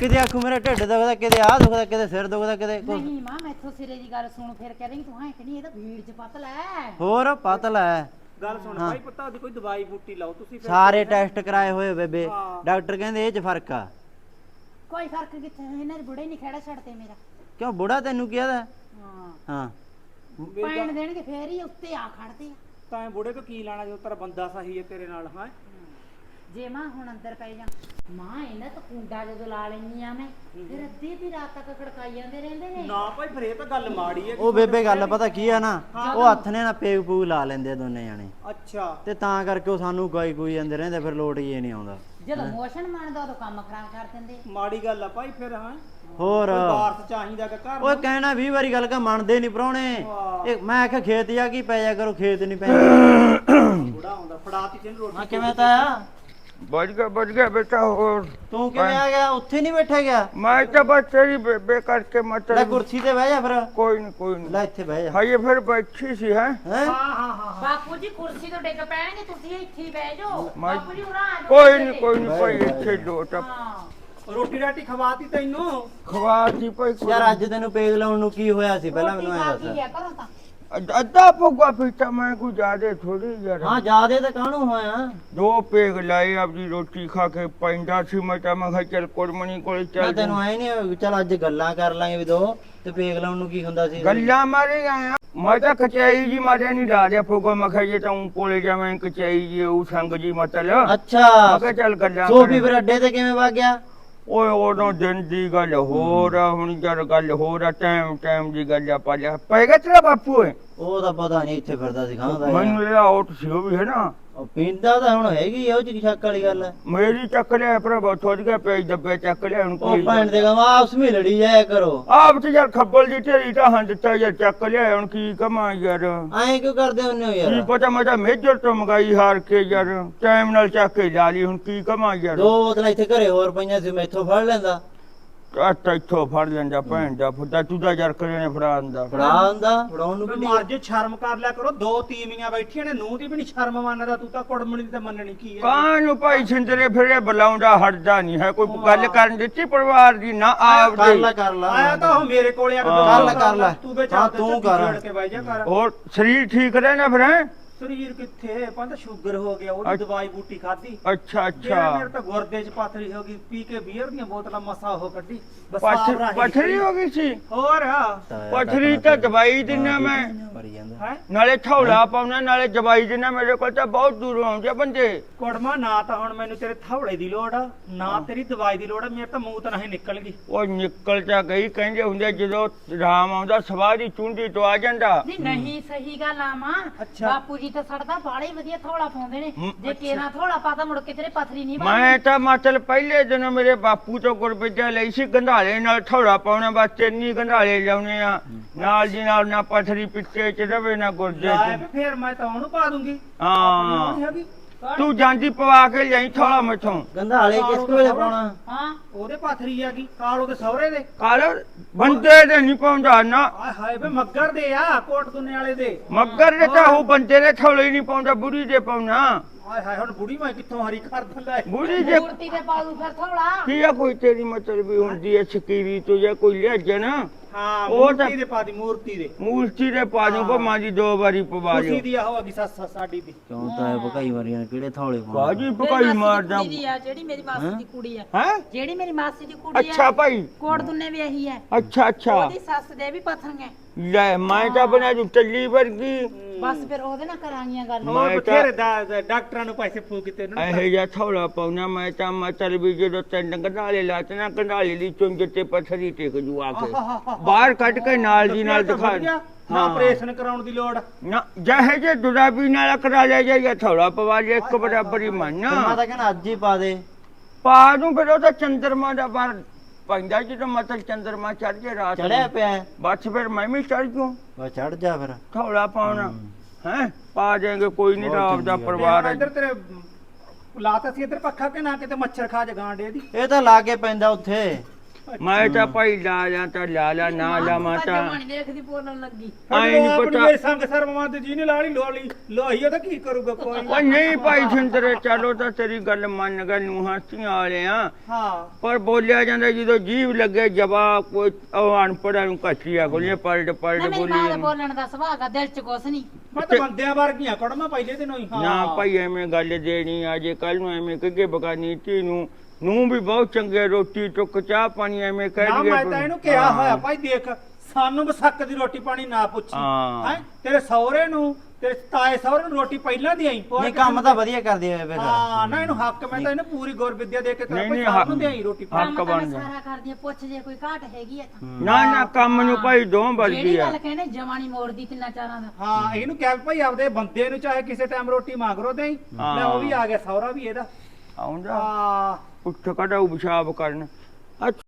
ਕਿਤੇ ਆਖੂ ਮੇਰਾ ਢਿੱਡ ਦੁਖਦਾ ਕਿਤੇ ਆਹ ਦੁਖਦਾ ਕਿਤੇ ਸਿਰ ਦੁਖਦਾ ਕਿਤੇ ਕੁਛ। ਨਹੀਂ ਮਾਂ ਮੈਥੋਂ ਸਿਰੇ ਦੀ ਗੱਲ ਸੁਣ ਫਿਰ ਕਹਿ ਰਹੀ ਤੂੰ ਹਾਂ ਕਿ ਨਹੀਂ ਇਹ ਤਾਂ ਭੀੜ 'ਚ ਪਤਲ ਹੈ ਹੋਰ ਪਤਲ ਹੈ ਗੱਲ ਸੁਣ ਭਾਈ ਪਤਾ ਉਹਦੀ ਕੋਈ ਦਵਾਈ ਬੂਟੀ ਲਾਓ ਤੁਸੀਂ ਫਿਰ ਸਾਰੇ ਟੈਸਟ ਕਰਾਏ ਹੋਏ ਬੇਬੇ। ਹਾਂ। ਡਾਕਟਰ ਕਹਿੰਦੇ ਇਹ ਚ ਫ਼ਰਕ ਆ। ਕੋਈ ਫ਼ਰਕ ਕਿੱਥੇ ਇਹਨਾਂ ਦੇ ਬੁੜੇ ਨਹੀਂ ਖੜਾ ਛੱਡਦੇ ਮੇਰਾ। ਕਿਉਂ ਬੁੜਾ ਤੈਨੂੰ ਕਿਹਾ ਦਾ ਹਾਂ। ਹਾਂ। ਪੈਣ ਦੇਣਗੇ ਫੇਰ ਹੀ ਉੱਤੇ ਆ ਖੜਦੇ ਆ। ਤਾਂ ਇਹ ਬੁੜੇ ਕੋ ਕੀ ਲੈਣਾ ਜੋ ਤੇਰਾ ਬੰਦਾ ਸਹੀ ਹੈ ਤੇਰੇ ਨਾਲ ਹਾਂ? ਜੇ ਮਾਂ ਹੁਣ ਅੰਦਰ ਪੈ ਜਾ। ਮਾਂ ਇਹਨਾਂ ਤਾਂ ਕੁੰਡਾ ਜਦੋਂ ਲਾ ਲੈਣੀ ਆ ਮੈਂ ਫਿਰ ਅੱਧੀ ਅੱਧੀ ਰਾਤ ਤੱਕ ਖੜਕਾਈ ਜਾਂਦੇ ਰਹਿੰਦੇ ਨੇ। ਨਾ ਭਾਈ ਫਿਰ ਇਹ ਤਾਂ ਗੱਲ ਮਾੜੀ ਹੈ ਉਹ ਬੇਬੇ ਗੱਲ ਪਤਾ ਕੀ ਆ ਨਾ ਉਹ ਹੱਥ ਨੇ ਨਾ ਪੇਗ ਪੂਗ ਲਾ ਲੈਂਦੇ ਆ ਦੋਨੇ ਜਾਣੇ। ਅੱਛਾ। ਤੇ ਤਾਂ ਕਰਕੇ ਉਹ ਸਾਨੂੰ ਗਾਈ ਕੋਈ ਜਾਂਦੇ ਰਹਿੰਦੇ ਫਿਰ ਲੋਟ ਹੀ ਨਹੀਂ ਆਉਂਦਾ। ਜਦੋਂ ਮੋਸ਼ਨ ਮੰਨਦਾ ਉਦੋਂ ਕੰਮ ਖਰਾਬ ਕਰ ਦਿੰਦੇ। ਮਾੜੀ ਗੱਲ ਆ ਭਾਈ ਫਿਰ ਹਾਂ। ਹੋਰ। ਬਾਰਤ ਚਾਹੀਦਾ ਕਿ ਘਰ ਓਏ ਕਹਿਣਾ 20 ਵਾਰੀ ਗੱਲ ਕਾ ਮੰਨਦੇ ਨਹੀਂ ਪ੍ਰਾਹੁਣੇ। ਇਹ ਮੈਂ ਆਖਿਆ ਖੇਤ ਜਾ ਕੀ ਪੈ ਜਾ ਕਰੋ ਖੇਤ ਨਹੀਂ ਪੈਂਦਾ <coughs> ਬੁੜਾ ਹੁੰਦਾ ਫੜਾਤੀ ਤੈਨੂੰ ਰੋਟੀ। ਮੈਂ ਕਿਵੇਂ ਤਾਇਆ? ਬਚ ਗਿਆ ਬਚ ਗਿਆ ਬੇਟਾ ਹੋਰ। ਤੂੰ ਕਿਵੇਂ ਆ ਗਿਆ? ਉੱਥੇ ਨਹੀਂ ਬੈਠਾ ਗਿਆ? ਮੈਂ ਤਾਂ ਬਸ ਤੇਰੀ ਬੇਬੇ ਕਰਕੇ ਲੈ ਮਤਲਬ ਕੁਰਸੀ ਤੇ ਬਹਿ ਜਾ ਫਿਰ। ਕੋਈ ਨਹੀਂ ਕੋਈ ਨਹੀਂ ਲੈ ਇੱਥੇ ਬਹਿ ਜਾ। ਹਾਏ ਫਿਰ ਬੈਠੀ ਸੀ ਹੈ? ਹੈ? ਹਾਂ ਹਾਂ ਹਾਂ ਬਾਪੂ ਜੀ ਕੁਰਸੀ ਤੋਂ ਡਿੱਗ ਪੈਣਗੇ ਤੁਸੀਂ ਇੱਥੇ ਹੀ ਬਹਿ ਜਾਓ। ਮੈਂ- ਬਾਪੂ ਜੀ ਉਰਾਂ ਆ ਜਾਓ ਕੋਈ ਨਹੀਂ ਕੋਈ ਨਹੀਂ ਭਾਈ ਇੱਥੇ ਦੋ ਟੱਪ ਹਾਂ। ਰੋਟੀ ਰਾਟੀ ਖਵਾਤੀ ਤੈਨੂੰ? ਖਵਾ ਦੀ ਭਾਈ ਯਾਰ ਅੱਜ ਤੈਨੂੰ ਪੇਗ ਲਾਉਣ ਨੂੰ ਕੀ ਹੋਇਆ ਸੀ? ਪਹਿਲਾਂ ਮੈਨੂੰ ਐ ਦੱਸ। ਕੇ ਗਿਆ ਕਰੋ ਤਾਂ। ਅੱਧ- ਅੱਧਾ ਪੋਗਾ ਪੀਤਾ ਮੈਂ ਕੋਈ ਜ਼ਿਆਦੇ ਥੋੜੀ ਯਾਰ ਹਾਂ ਜਿਆਦੇ ਤਾਂ ਕਾਹਨੂੰ ਹੋਇਆ? ਦੋ ਪੇਗ ਲਾਏ ਆਪਦੀ ਰੋਟੀ ਖਾ ਕੇ ਪੈਂਦਾ ਸੀ ਮੈਂ ਤਾਂ ਮੈਂ ਕਿਹਾ ਚੱਲ ਕੁੜਮਣੀ ਕੋਲ ਮੈਂ ਚੱਲ ਤੈਨੂੰ ਐ ਨਹੀਂ ਚੱਲ ਅੱਜ ਗੱਲਾਂ ਕਰ ਲਾਂਗੇ ਵੀ ਦੋ ਤੇ ਪੇਗ ਲਾਉਣ ਨੂੰ ਕੀ ਹੁੰਦਾ ਸੀ? ਗੱਲਾਂ ਮਾਰੇ ਆਇਆ। ਮੈਂ ਤਾਂ ਕਚਾਈ ਜੀ ਮਾਰੇ ਨਹੀਂ ਦਿਆ ਫੋਗੋ ਮੈਂ ਕਿਹਾ ਜੇ ਤਾਂ ਊਂ ਕੋਲੇ ਜਾਵੇਂ ਕਚਾਈ ਜੀ ਉਹ ਸੰਗ ਜੀ ਮਤਲਬ। ਮੈਂ ਅੱਛਾ ਕਿਹਾ ਚੱਲ ਗੱਲਾਂ ਸੋਫੀ ਕਰਾਂ। ਫਿਰ ਅੱਡੇ ਤੇ ਕਿਵੇਂ ਵਗ ਗਿਆ? ਓਏ ਉਦੋਂ ਦਿਨ ਦੀ ਗੱਲ ਹੋਰ ਆ, ਹੁਣ ਜਦ ਗੱਲ ਹੋਰ ਆ ਟਾਈਮ ਟਾਈਮ ਦੀ ਗੱਲ ਆ ਪਾਲਿਆ ਪੈਗਾ ਤੇਰਾ ਬਾਪੂ ਓਏ। ਉਹ ਤਾਂ ਪਤਾ ਨਹੀਂ ਇੱਥੇ ਫਿਰਦਾ ਸੀ ਖਾਂਦਾ ਮੈਨੂੰ ਲਿਆ ਆਉਟ ਸੀ ਉਹ ਵੀ ਹੈ ਨਾ। ਉਹ ਪੀਂਦਾ ਤਾਂ ਹੁਣ ਹੈਗੀ ਆ ਉਹ ਚ ਕੀ ਸ਼ੱਕ ਵਾਲੀ ਗੱਲ ਹੈ ਮੇਰੀ ਚੱਕ ਲਿਆ ਪਰ ਬਹੁਤ ਥੋੜ ਗਿਆ ਪੇਜ ਡੱਬੇ ਚੱਕ ਲਿਆ ਹੁਣ ਉਹ ਕੋਈ ਭੈਣ ਦੇ ਗਾਂ ਆਪਸ ਵਿੱਚ ਲੜੀ ਜਾਇਆ ਕਰੋ। ਆਪ ਤੇ ਯਾਰ ਖੱਬਲ ਦੀ ਢੇਰੀ ਤਾਂ ਹਾਂ ਦਿੱਤਾ ਯਾਰ ਚੱਕ ਲਿਆ ਹੁਣ ਕੀ ਕਮਾਂ ਯਾਰ। ਐਂ ਕਿਉਂ ਕਰਦੇ ਹੁੰਨੇ ਹੋ ਕੀ ਯਾਰ ਪਤਾ ਮੈਂ ਤਾਂ ਮੇਜਰ ਤੋਂ ਮੰਗਾਈ ਹਾਰ ਕੇ ਯਾਰ ਟਾਈਮ ਨਾਲ ਚੱਕ ਕੇ ਲਾ ਲਈ ਹੁਣ ਕੀ ਕਮਾਂ ਯਾਰ। ਦੋ ਬੋਤਲਾਂ ਇੱਥੇ ਘਰੇ ਹੋਰ ਪਈਆਂ ਸੀ ਮੈਂ ਇੱਥੋਂ ਫੜ ਲੈਂਦਾ। ਅੱਟ ਇੱਥੋਂ ਫੜ ਲੈਂਦਾ ਭੈਣ ਦਾ ਫੁੱਟਾ ਤੂੰ ਤਾਂ ਯਾਰ ਕਰੇ ਨੇ ਫੜਾ ਦਿੰਦਾ। ਫੜਾ ਹੁੰਦਾ ਫੜਾਉਣ ਨੂੰ ਵੀ ਮਰ ਜੇ ਸ਼ਰਮ ਕਰ ਲਿਆ ਕਰੋ ਦੋ ਤੀਵੀਆਂ ਬੈਠੀਆਂ ਨੇ ਨੂੰਹ ਦੀ ਵੀ ਨਹੀਂ ਸ਼ਰਮ ਮੰਨਦਾ ਤੂੰ ਤਾਂ ਕੁੜਮਣੀ ਦੀ ਤਾਂ ਮੰਨਣੀ ਕੀ ਹੈ? ਕਾਂ ਨੂੰ ਭਾਈ ਛਿੰਦਰੇ ਫਿਰੇ ਬੁਲਾਉਂਦਾ ਹਟਦਾ ਨਹੀਂ ਹੈ ਕੋਈ ਗੱਲ ਕਰਨ ਦਿੱਤੀ ਪਰਿਵਾਰ ਦੀ ਨਾ ਆਪ ਕਰ ਦੀ ਲੈ ਕਰ ਲੈ। ਆਇਆ ਤਾਂ ਉਹ ਮੇਰੇ ਕੋਲੇ ਆ ਕੇ ਕਰ ਲੈ, ਕਰ ਲੈ। ਤੂੰ ਹੱਥ ਤੂੰ ਕਰ। ਜੋੜ ਕੇ ਬਹਿ ਜਾ ਕਰ। ਹੋਰ ਸਰੀਰ ਠੀਕ ਰਹੇ ਨਾ ਫਿਰ ਹੈਂ? ਸਰੀਰ ਕਿੱਥੇ ਪੰਦ ਸ਼ੂਗਰ ਹੋ ਗਿਆ ਉਹਦੀ ਅੱਛਾ। ਦਵਾਈ ਬੂਟੀ ਖਾਧੀ। ਅੱਛਾ ਜਿਹੜਾ ਮੇਰੇ ਅੱਛਾ ਤਾਂ ਗੁਰਦੇ 'ਚ ਪਥਰੀ ਹੋ ਗਈ ਪੀ ਕੇ ਬੀਅਰ ਦੀਆਂ ਬੋਤਲਾਂ ਮਸਾ ਉਹ ਕੱਢੀ ਬਸ ਪੱਥ- ਆਪ ਰਾਹੀਂ ਪੱਥਰੀ ਹੋ ਗਈ ਸੀ? ਹੋਰ? ਪੱਥਰੀ ਤਾਂ ਦਵਾਈ ਦਿੰਨਾ ਮੈਂ। ਮਰੀ ਜਾਂਦਾ। ਹੈ? ਨਾਲੇ ਥੌਲਾ ਪਾਉਣਾ ਨਾਲੇ ਦਵਾਈ ਦਿੰਨਾ ਮੇਰੇ ਕੋਲ ਤਾਂ ਬਹੁਤ ਦੂਰੋਂ ਆਉਂਦੇ ਬੰਦੇ। ਕੁੜਮਾ ਨਾ ਤਾਂ ਹੁਣ ਮੈਨੂੰ ਤੇਰੇ ਥਾਵੜੇ ਦੀ ਲੋੜ ਆ ਨਾ ਤੇਰੀ ਦਵਾਈ ਦੀ ਲੋੜ ਆ ਮੇਰੇ ਤਾਂ ਮੂੰਹ ਤਾਂ ਨਹੀਂ ਨਿਕਲ ਗਈ। ਉਹ ਨਿਕਲ ਜਾ ਗਈ ਕਹਿੰਦੇ ਹੁੰਦੇ ਜਦੋਂ ਰਾਮ ਆਉਂਦਾ ਸਵਾਹ ਦੀ ਚੁੰਡੀ ਤੋਂ ਆ ਜਾਂਦਾ। ਨਹੀਂ ਨਹੀਂ ਸਹੀ ਗੱਲ ਆ ਮਾਂ। ਅੱਛਾ। ਬਾਪੂ ਜੀ ਤਾਂ ਸੜਦਾ ਬਾਲੇ ਵਧੀਆ ਥੋੜਾ ਪਾਉਂਦੇ ਨੇ। ਹਮ, ਜੇ ਕੇਰਾ ਥੋੜਾ ਪਾਤਾ ਮੁੜ ਕੇ ਤੇਰੇ ਪਥਰੀ ਨਹੀਂ ਮੈਂ ਤਾਂ ਮਤਲਬ ਪਹਿਲੇ ਦਿਨ ਮੇਰੇ ਬਾਪੂ ਤੋਂ ਗੁਰਬਿੱਦਿਆ ਲਈ ਸੀ ਗੰਧਾਲੇ ਨਾਲ ਥੋੜਾ ਪਾਉਣਾ ਬਸ ਚੰਨੀ ਗੰਧਾਲੇ ਲਾਉਣੇ ਆ। ਨਾਲ ਦੀ ਨਾਲ ਨਾ ਪਥਰੀ ਪਿੱਛੇ ਚ ਰਵੇ ਨਾ ਗੁਰਦੇ ਲਾਏ ਚ ਫੇਰ ਮੈਂ ਤਾਂ ਉਹਨੂੰ ਪਾ ਦੂੰਗੀ। ਹਾਂ। ਤੂੰ ਜਾਂਦੀ ਪਵਾ ਕੇ ਲਿਆਈ ਥੋੜਾ ਮੈਥੋਂ। ਗੰਧਾਲੇ ਕਿਸ ਕੋਲੇ ਪਾਉਣਾ? ਹਾਂ। ਉਹਦੇ ਪਾਥਰੀ ਆ ਗਈ ਕਾਲ ਉਹਦੇ ਸਹੁਰੇ ਦੇ? ਕਾਲ ਬੰਦੇ ਦੇ ਨਹੀਂ ਪਾਉਂਦਾ ਨਾ। ਆਏ ਹਾਏ ਵੇ ਮੱਗਰ ਦੇ ਆ ਕੋਟ ਦੁਨੇ ਵਾਲੇ ਦੇ। ਮੱਗਰ ਦੇ ਤਾਂ ਉਹ ਬੰਦੇ ਦੇ ਥੋੜੇ ਨਹੀਂ ਪਾਉਂਦਾ ਬੁੜੀ ਦੇ ਪਾਉਣਾ। ਆਏ ਹਾਏ ਹੁਣ ਬੁੜੀ ਮੈਂ ਕਿੱਥੋਂ ਹਰੀ ਕਰ ਦਿੰਦਾ। ਬੁੜੀ ਦੇ ਮੂਰਤੀ ਤੇ ਪਾ ਦੂ ਫਿਰ ਥੋੜਾ ਕੀ ਆ ਕੋਈ ਤੇਰੀ ਮਤਲਬ ਵੀ ਹੁੰਦੀ ਹੈ ਸ਼ਕੀਰੀ ਤੋਂ ਜਾਂ ਕੋਈ ਲਿਆ ਨਾ ਹਾਂ ਉਹ ਤਾਂ- ਮੂਰਤੀ ਦੇ। ਪਾ ਦੀ ਮੂਰਤੀ ਦੇ ਮੂਰਤੀ ਦੇ ਵਾਰੀ ਪਵਾ ਲਿਓ ਦੀ ਆ ਹੋਗੀ ਸੱਸ ਸੱਸ ਸਾਡੀ ਦੀ। ਕਿਉਂ ਤਾਂ ਇਹ ਭਕਾਈ ਮਰੀਆਂ ਕਿਹੜੇ ਥੌਲੇ ਪਾਉਣਾ ਬਾਜੀ ਪਕਾਈ ਮਾਰਦਾ ਆ ਜਿਹੜੀ ਮੇਰੀ ਮਾਸੀ ਦੀ ਕੁੜੀ ਆ। ਹੈ? ਜਿਹੜੀ ਮੇਰੀ ਮਾਸੀ ਦੀ ਕੁੜੀ ਆ ਅੱਛਾ ਭਾਈ। ਕੋੜ ਦੁੰਨੇ ਵੀ ਇਹੀ ਹੈ ਅੱਛਾ ਅੱਛਾ। ਉਹਦੀ ਸੱਸ ਦੇ ਵੀ ਪਥਰੀਆਂ ਲੈ ਮੈਂ ਤਾਂ ਬਣਾ ਦੂ ਟੱਲੀ ਵਰਗੀ। ਬਸ ਫਿਰ ਉਹਦੇ ਨਾਲ ਕਰਾਂਗੀਆਂ ਗੱਲ। ਹੋਰ ਮੈਂ ਤਾਂ- ਬਥੇਰੇ ਦਾ- ਦਾ- ਡਾਕਟਰਾਂ ਨੂੰ ਪੈਸੇ ਫੂਕ ਦਿੱਤੇ ਇਹਨਾਂ ਨੂੰ ਇਹ ਜਿਹਾ ਥੋੜਾ ਪਾਉਣਾ ਮੈਂ ਤਾਂ ਮਤਲਬ ਵੀ ਜਦੋਂ ਤਿੰਨ ਗੰਢਾਲੇ ਲਾਤਨਾ ਗੰਢਾਲੇ ਦੀ ਚੁੰਝ ਤੇ ਪੱਥਰੀ ਟੇਕ ਜੂ ਆ ਕੇ। ਬਾਹਰ ਕੱਢ ਕੇ ਨਾਲ ਦੀ ਨਾਲ ਤਾਂ ਦਿਖਾ ਨਾ ਆਪਰੇਸ਼ਨ ਕਰਾਉਣ ਦੀ ਲੋੜ। ਨਾ ਜਿਹੇ ਜੇ ਦੁਰਾਬੀ ਨਾਲ ਕਰਾ ਲਿਆ ਜਾਈਏ ਥੋੜਾ ਪਵਾ ਲਿਆ ਇੱਕ ਬਰਾਬਰ ਹੀ ਮੰਨ। ਤਾਂ ਕਹਿੰਦਾ ਅੱਜ ਹੀ ਪਾ ਦੇ। ਪਾ ਦੂੰ ਫਿਰ ਉਹਦਾ ਚੰਦਰਮਾ ਦਾ ਬਾਰ ਪੈਂਦਾ ਜਦੋਂ ਮਤਲਬ ਚੰਦਰਮਾ ਚੜ ਜੇ ਰਾਤ ਨੂੰ। ਚੜਿਆ ਪਿਆ ਹੈ। ਬਸ ਫਿਰ ਮੈਂ ਵੀ ਚੜ ਜੂ। ਬਸ ਚੜ ਜਾ ਫਿਰ। ਥੋੜਾ ਪਾਉਣਾ। ਹੈ। ਪਾ ਜਾਏਗੇ ਕੋਈ ਨਹੀਂ ਬਹੁਤ ਰਾਤ ਦਾ ਚੰਗੀ ਗੱਲ। ਪਰਿਵਾਰ ਹੈ। ਇੱਧਰ ਤੇਰੇ ਲਾਤਾ ਸੀ ਇੱਧਰ ਪੱਖਾ ਕਿ ਨਾ ਕਿਤੇ ਮੱਛਰ ਖਾ ਜਾ ਗਾਂਡੇ ਦੀ ਇਹ ਤਾਂ ਲਾ ਕੇ ਪੈਂਦਾ ਉੱਥੇ। ਮੈਂ ਤਾਂ ਭਾਈ ਲਾ ਜਾਂ ਤਾਂ ਲਾ ਲਾ ਨਾ ਲਾ ਮਾਤਾ ਜਮਾਨੀ ਦੇਖਦੀ ਬੋਲਣ ਲੱਗੀ। ਆਈ ਨਹੀਂ ਆਪਣੀ ਪਤਾ। ਮੇਰੇ ਸੰਗ ਸਰਮਾ ਤੇ ਜੀ ਨੇ ਲਾ ਲਈ ਲੋ ਲਈ ਲੋਹੀ ਉਹਦਾ ਕੀ ਕਰੂਗਾ ਕੋਈ? ਉਹ ਨਹੀਂ ਭਾਈ ਸਿੰਦਰੇ ਚਲੋ ਤਾਂ ਤੇਰੀ ਗੱਲ ਮੰਨ ਗਏ ਨੂੰ ਹਾਸੀਆਂ ਵਾਲੇ ਆ ਹਾਂ। ਪਰ ਬੋਲਿਆ ਜਾਂਦਾ ਜਦੋਂ ਜੀਵ ਲੱਗੇ ਜਵਾਬ ਕੋਈ ਉਹ ਅਨਪੜ੍ਹਾਂ ਨੂੰ ਕੱਚੀਆ ਕੋਲੇ ਪਲਟ ਨਾ ਪਲਟ ਮੇਰੀ ਬੋਲੀ ਮਾਂ ਦਾ। ਬੋਲਣ ਦਾ ਸੁਭਾਅ ਆ ਦਿਲ ਚ ਕੁਛ ਨਹੀਂ। ਮੈਂ ਤਾਂ ਬੰਦਿਆਂ ਵਰਗੀਆਂ ਕੜਮਾ ਪਹਿਲੇ ਦਿਨੋਂ ਹੀ ਹਾਂ। ਨਾ ਭਾਈ ਐਵੇਂ ਗੱਲ ਦੇਣੀ ਅਜੇ ਕੱਲ ਨੂੰ ਐਵੇਂ ਕਿੱਗੇ ਬਗਾਨੀ ਧੀ ਨੂੰ ਨੂੰ ਵੀ ਬਹੁਤ ਚੰਗੇ ਰੋਟੀ ਟੁੱਕ ਚਾਹ ਪਾਣੀ ਐਵੇਂ ਕਹਿ ਨਾ ਮੈਂ ਤਾਂ ਇਹਨੂੰ ਕਿਹਾ ਹੋਇਆ ਭਾਈ ਦੇਖ ਸਾਨੂੰ ਬਸੱਕ ਦੀ ਰੋਟੀ ਪਾਣੀ ਨਾ ਪੁੱਛੀ। ਹਾਂ। ਹੈਂ? ਤੇਰੇ ਸਹੁਰੇ ਨੂੰ ਤੇਰੇ ਤਾਏ ਸਹੁਰੇ ਨੂੰ ਰੋਟੀ ਪਹਿਲਾਂ ਦੀ ਆਈ ਨਹੀਂ ਕੰਮ ਤਾਂ ਵਧੀਆ ਕਰਦੇ ਹੋਏ ਫਿਰ। ਹਾਂ ਨਾ ਇਹਨੂੰ ਹੱਕ ਮੈਂ ਤਾਂ ਇਹਨੂੰ ਪੂਰੀ ਗੁਰ ਵਿੱਦਿਆ ਦੇ ਕੇ ਤਾਂ ਨਹੀਂ, ਭਾਈ ਨਹੀਂ, ਸਭ ਨੂੰ ਹੱਕ- ਦੇਈ ਰੋਟੀ ਪਾਣੀ ਹੱਕ ਬਣ ਜਾ ਸਾਰਾ ਕਰਦੀ ਪੁੱਛ ਜੇ ਕੋਈ ਘਾਟ ਹੈਗੀ ਆ ਤਾਂ। ਨਾ ਨਾ ਕੰਮ ਨੂੰ ਭਾਈ ਦੋ ਜਿਹੜੀ ਬਲਦੀ ਆ। ਗੱਲ ਕਹਿੰਦੇ ਜਵਾਨੀ ਮੋੜਦੀ ਤਿੰਨਾਂ ਚਾਰਾਂ ਦਾ। ਹਾਂ ਇਹਨੂੰ ਕਿਹਾ ਭਾਈ ਆਪਦੇ ਬੰਦੇ ਨੂੰ ਚਾਹੇ ਕਿਸੇ ਟਾਈਮ ਰੋਟੀ ਮੰਗ ਰੋ ਦੇਈ। ਲੈ ਉਹ ਵੀ ਆ ਗਿਆ ਸਹੁਰਾ ਵੀ ਇਹਦਾ। ਆਉਂਦਾ। ਆ ਉੱਠ ਕਢਾਉ ਪਿਸ਼ਾਬ ਕਰਨ? ਅੱਛਾ।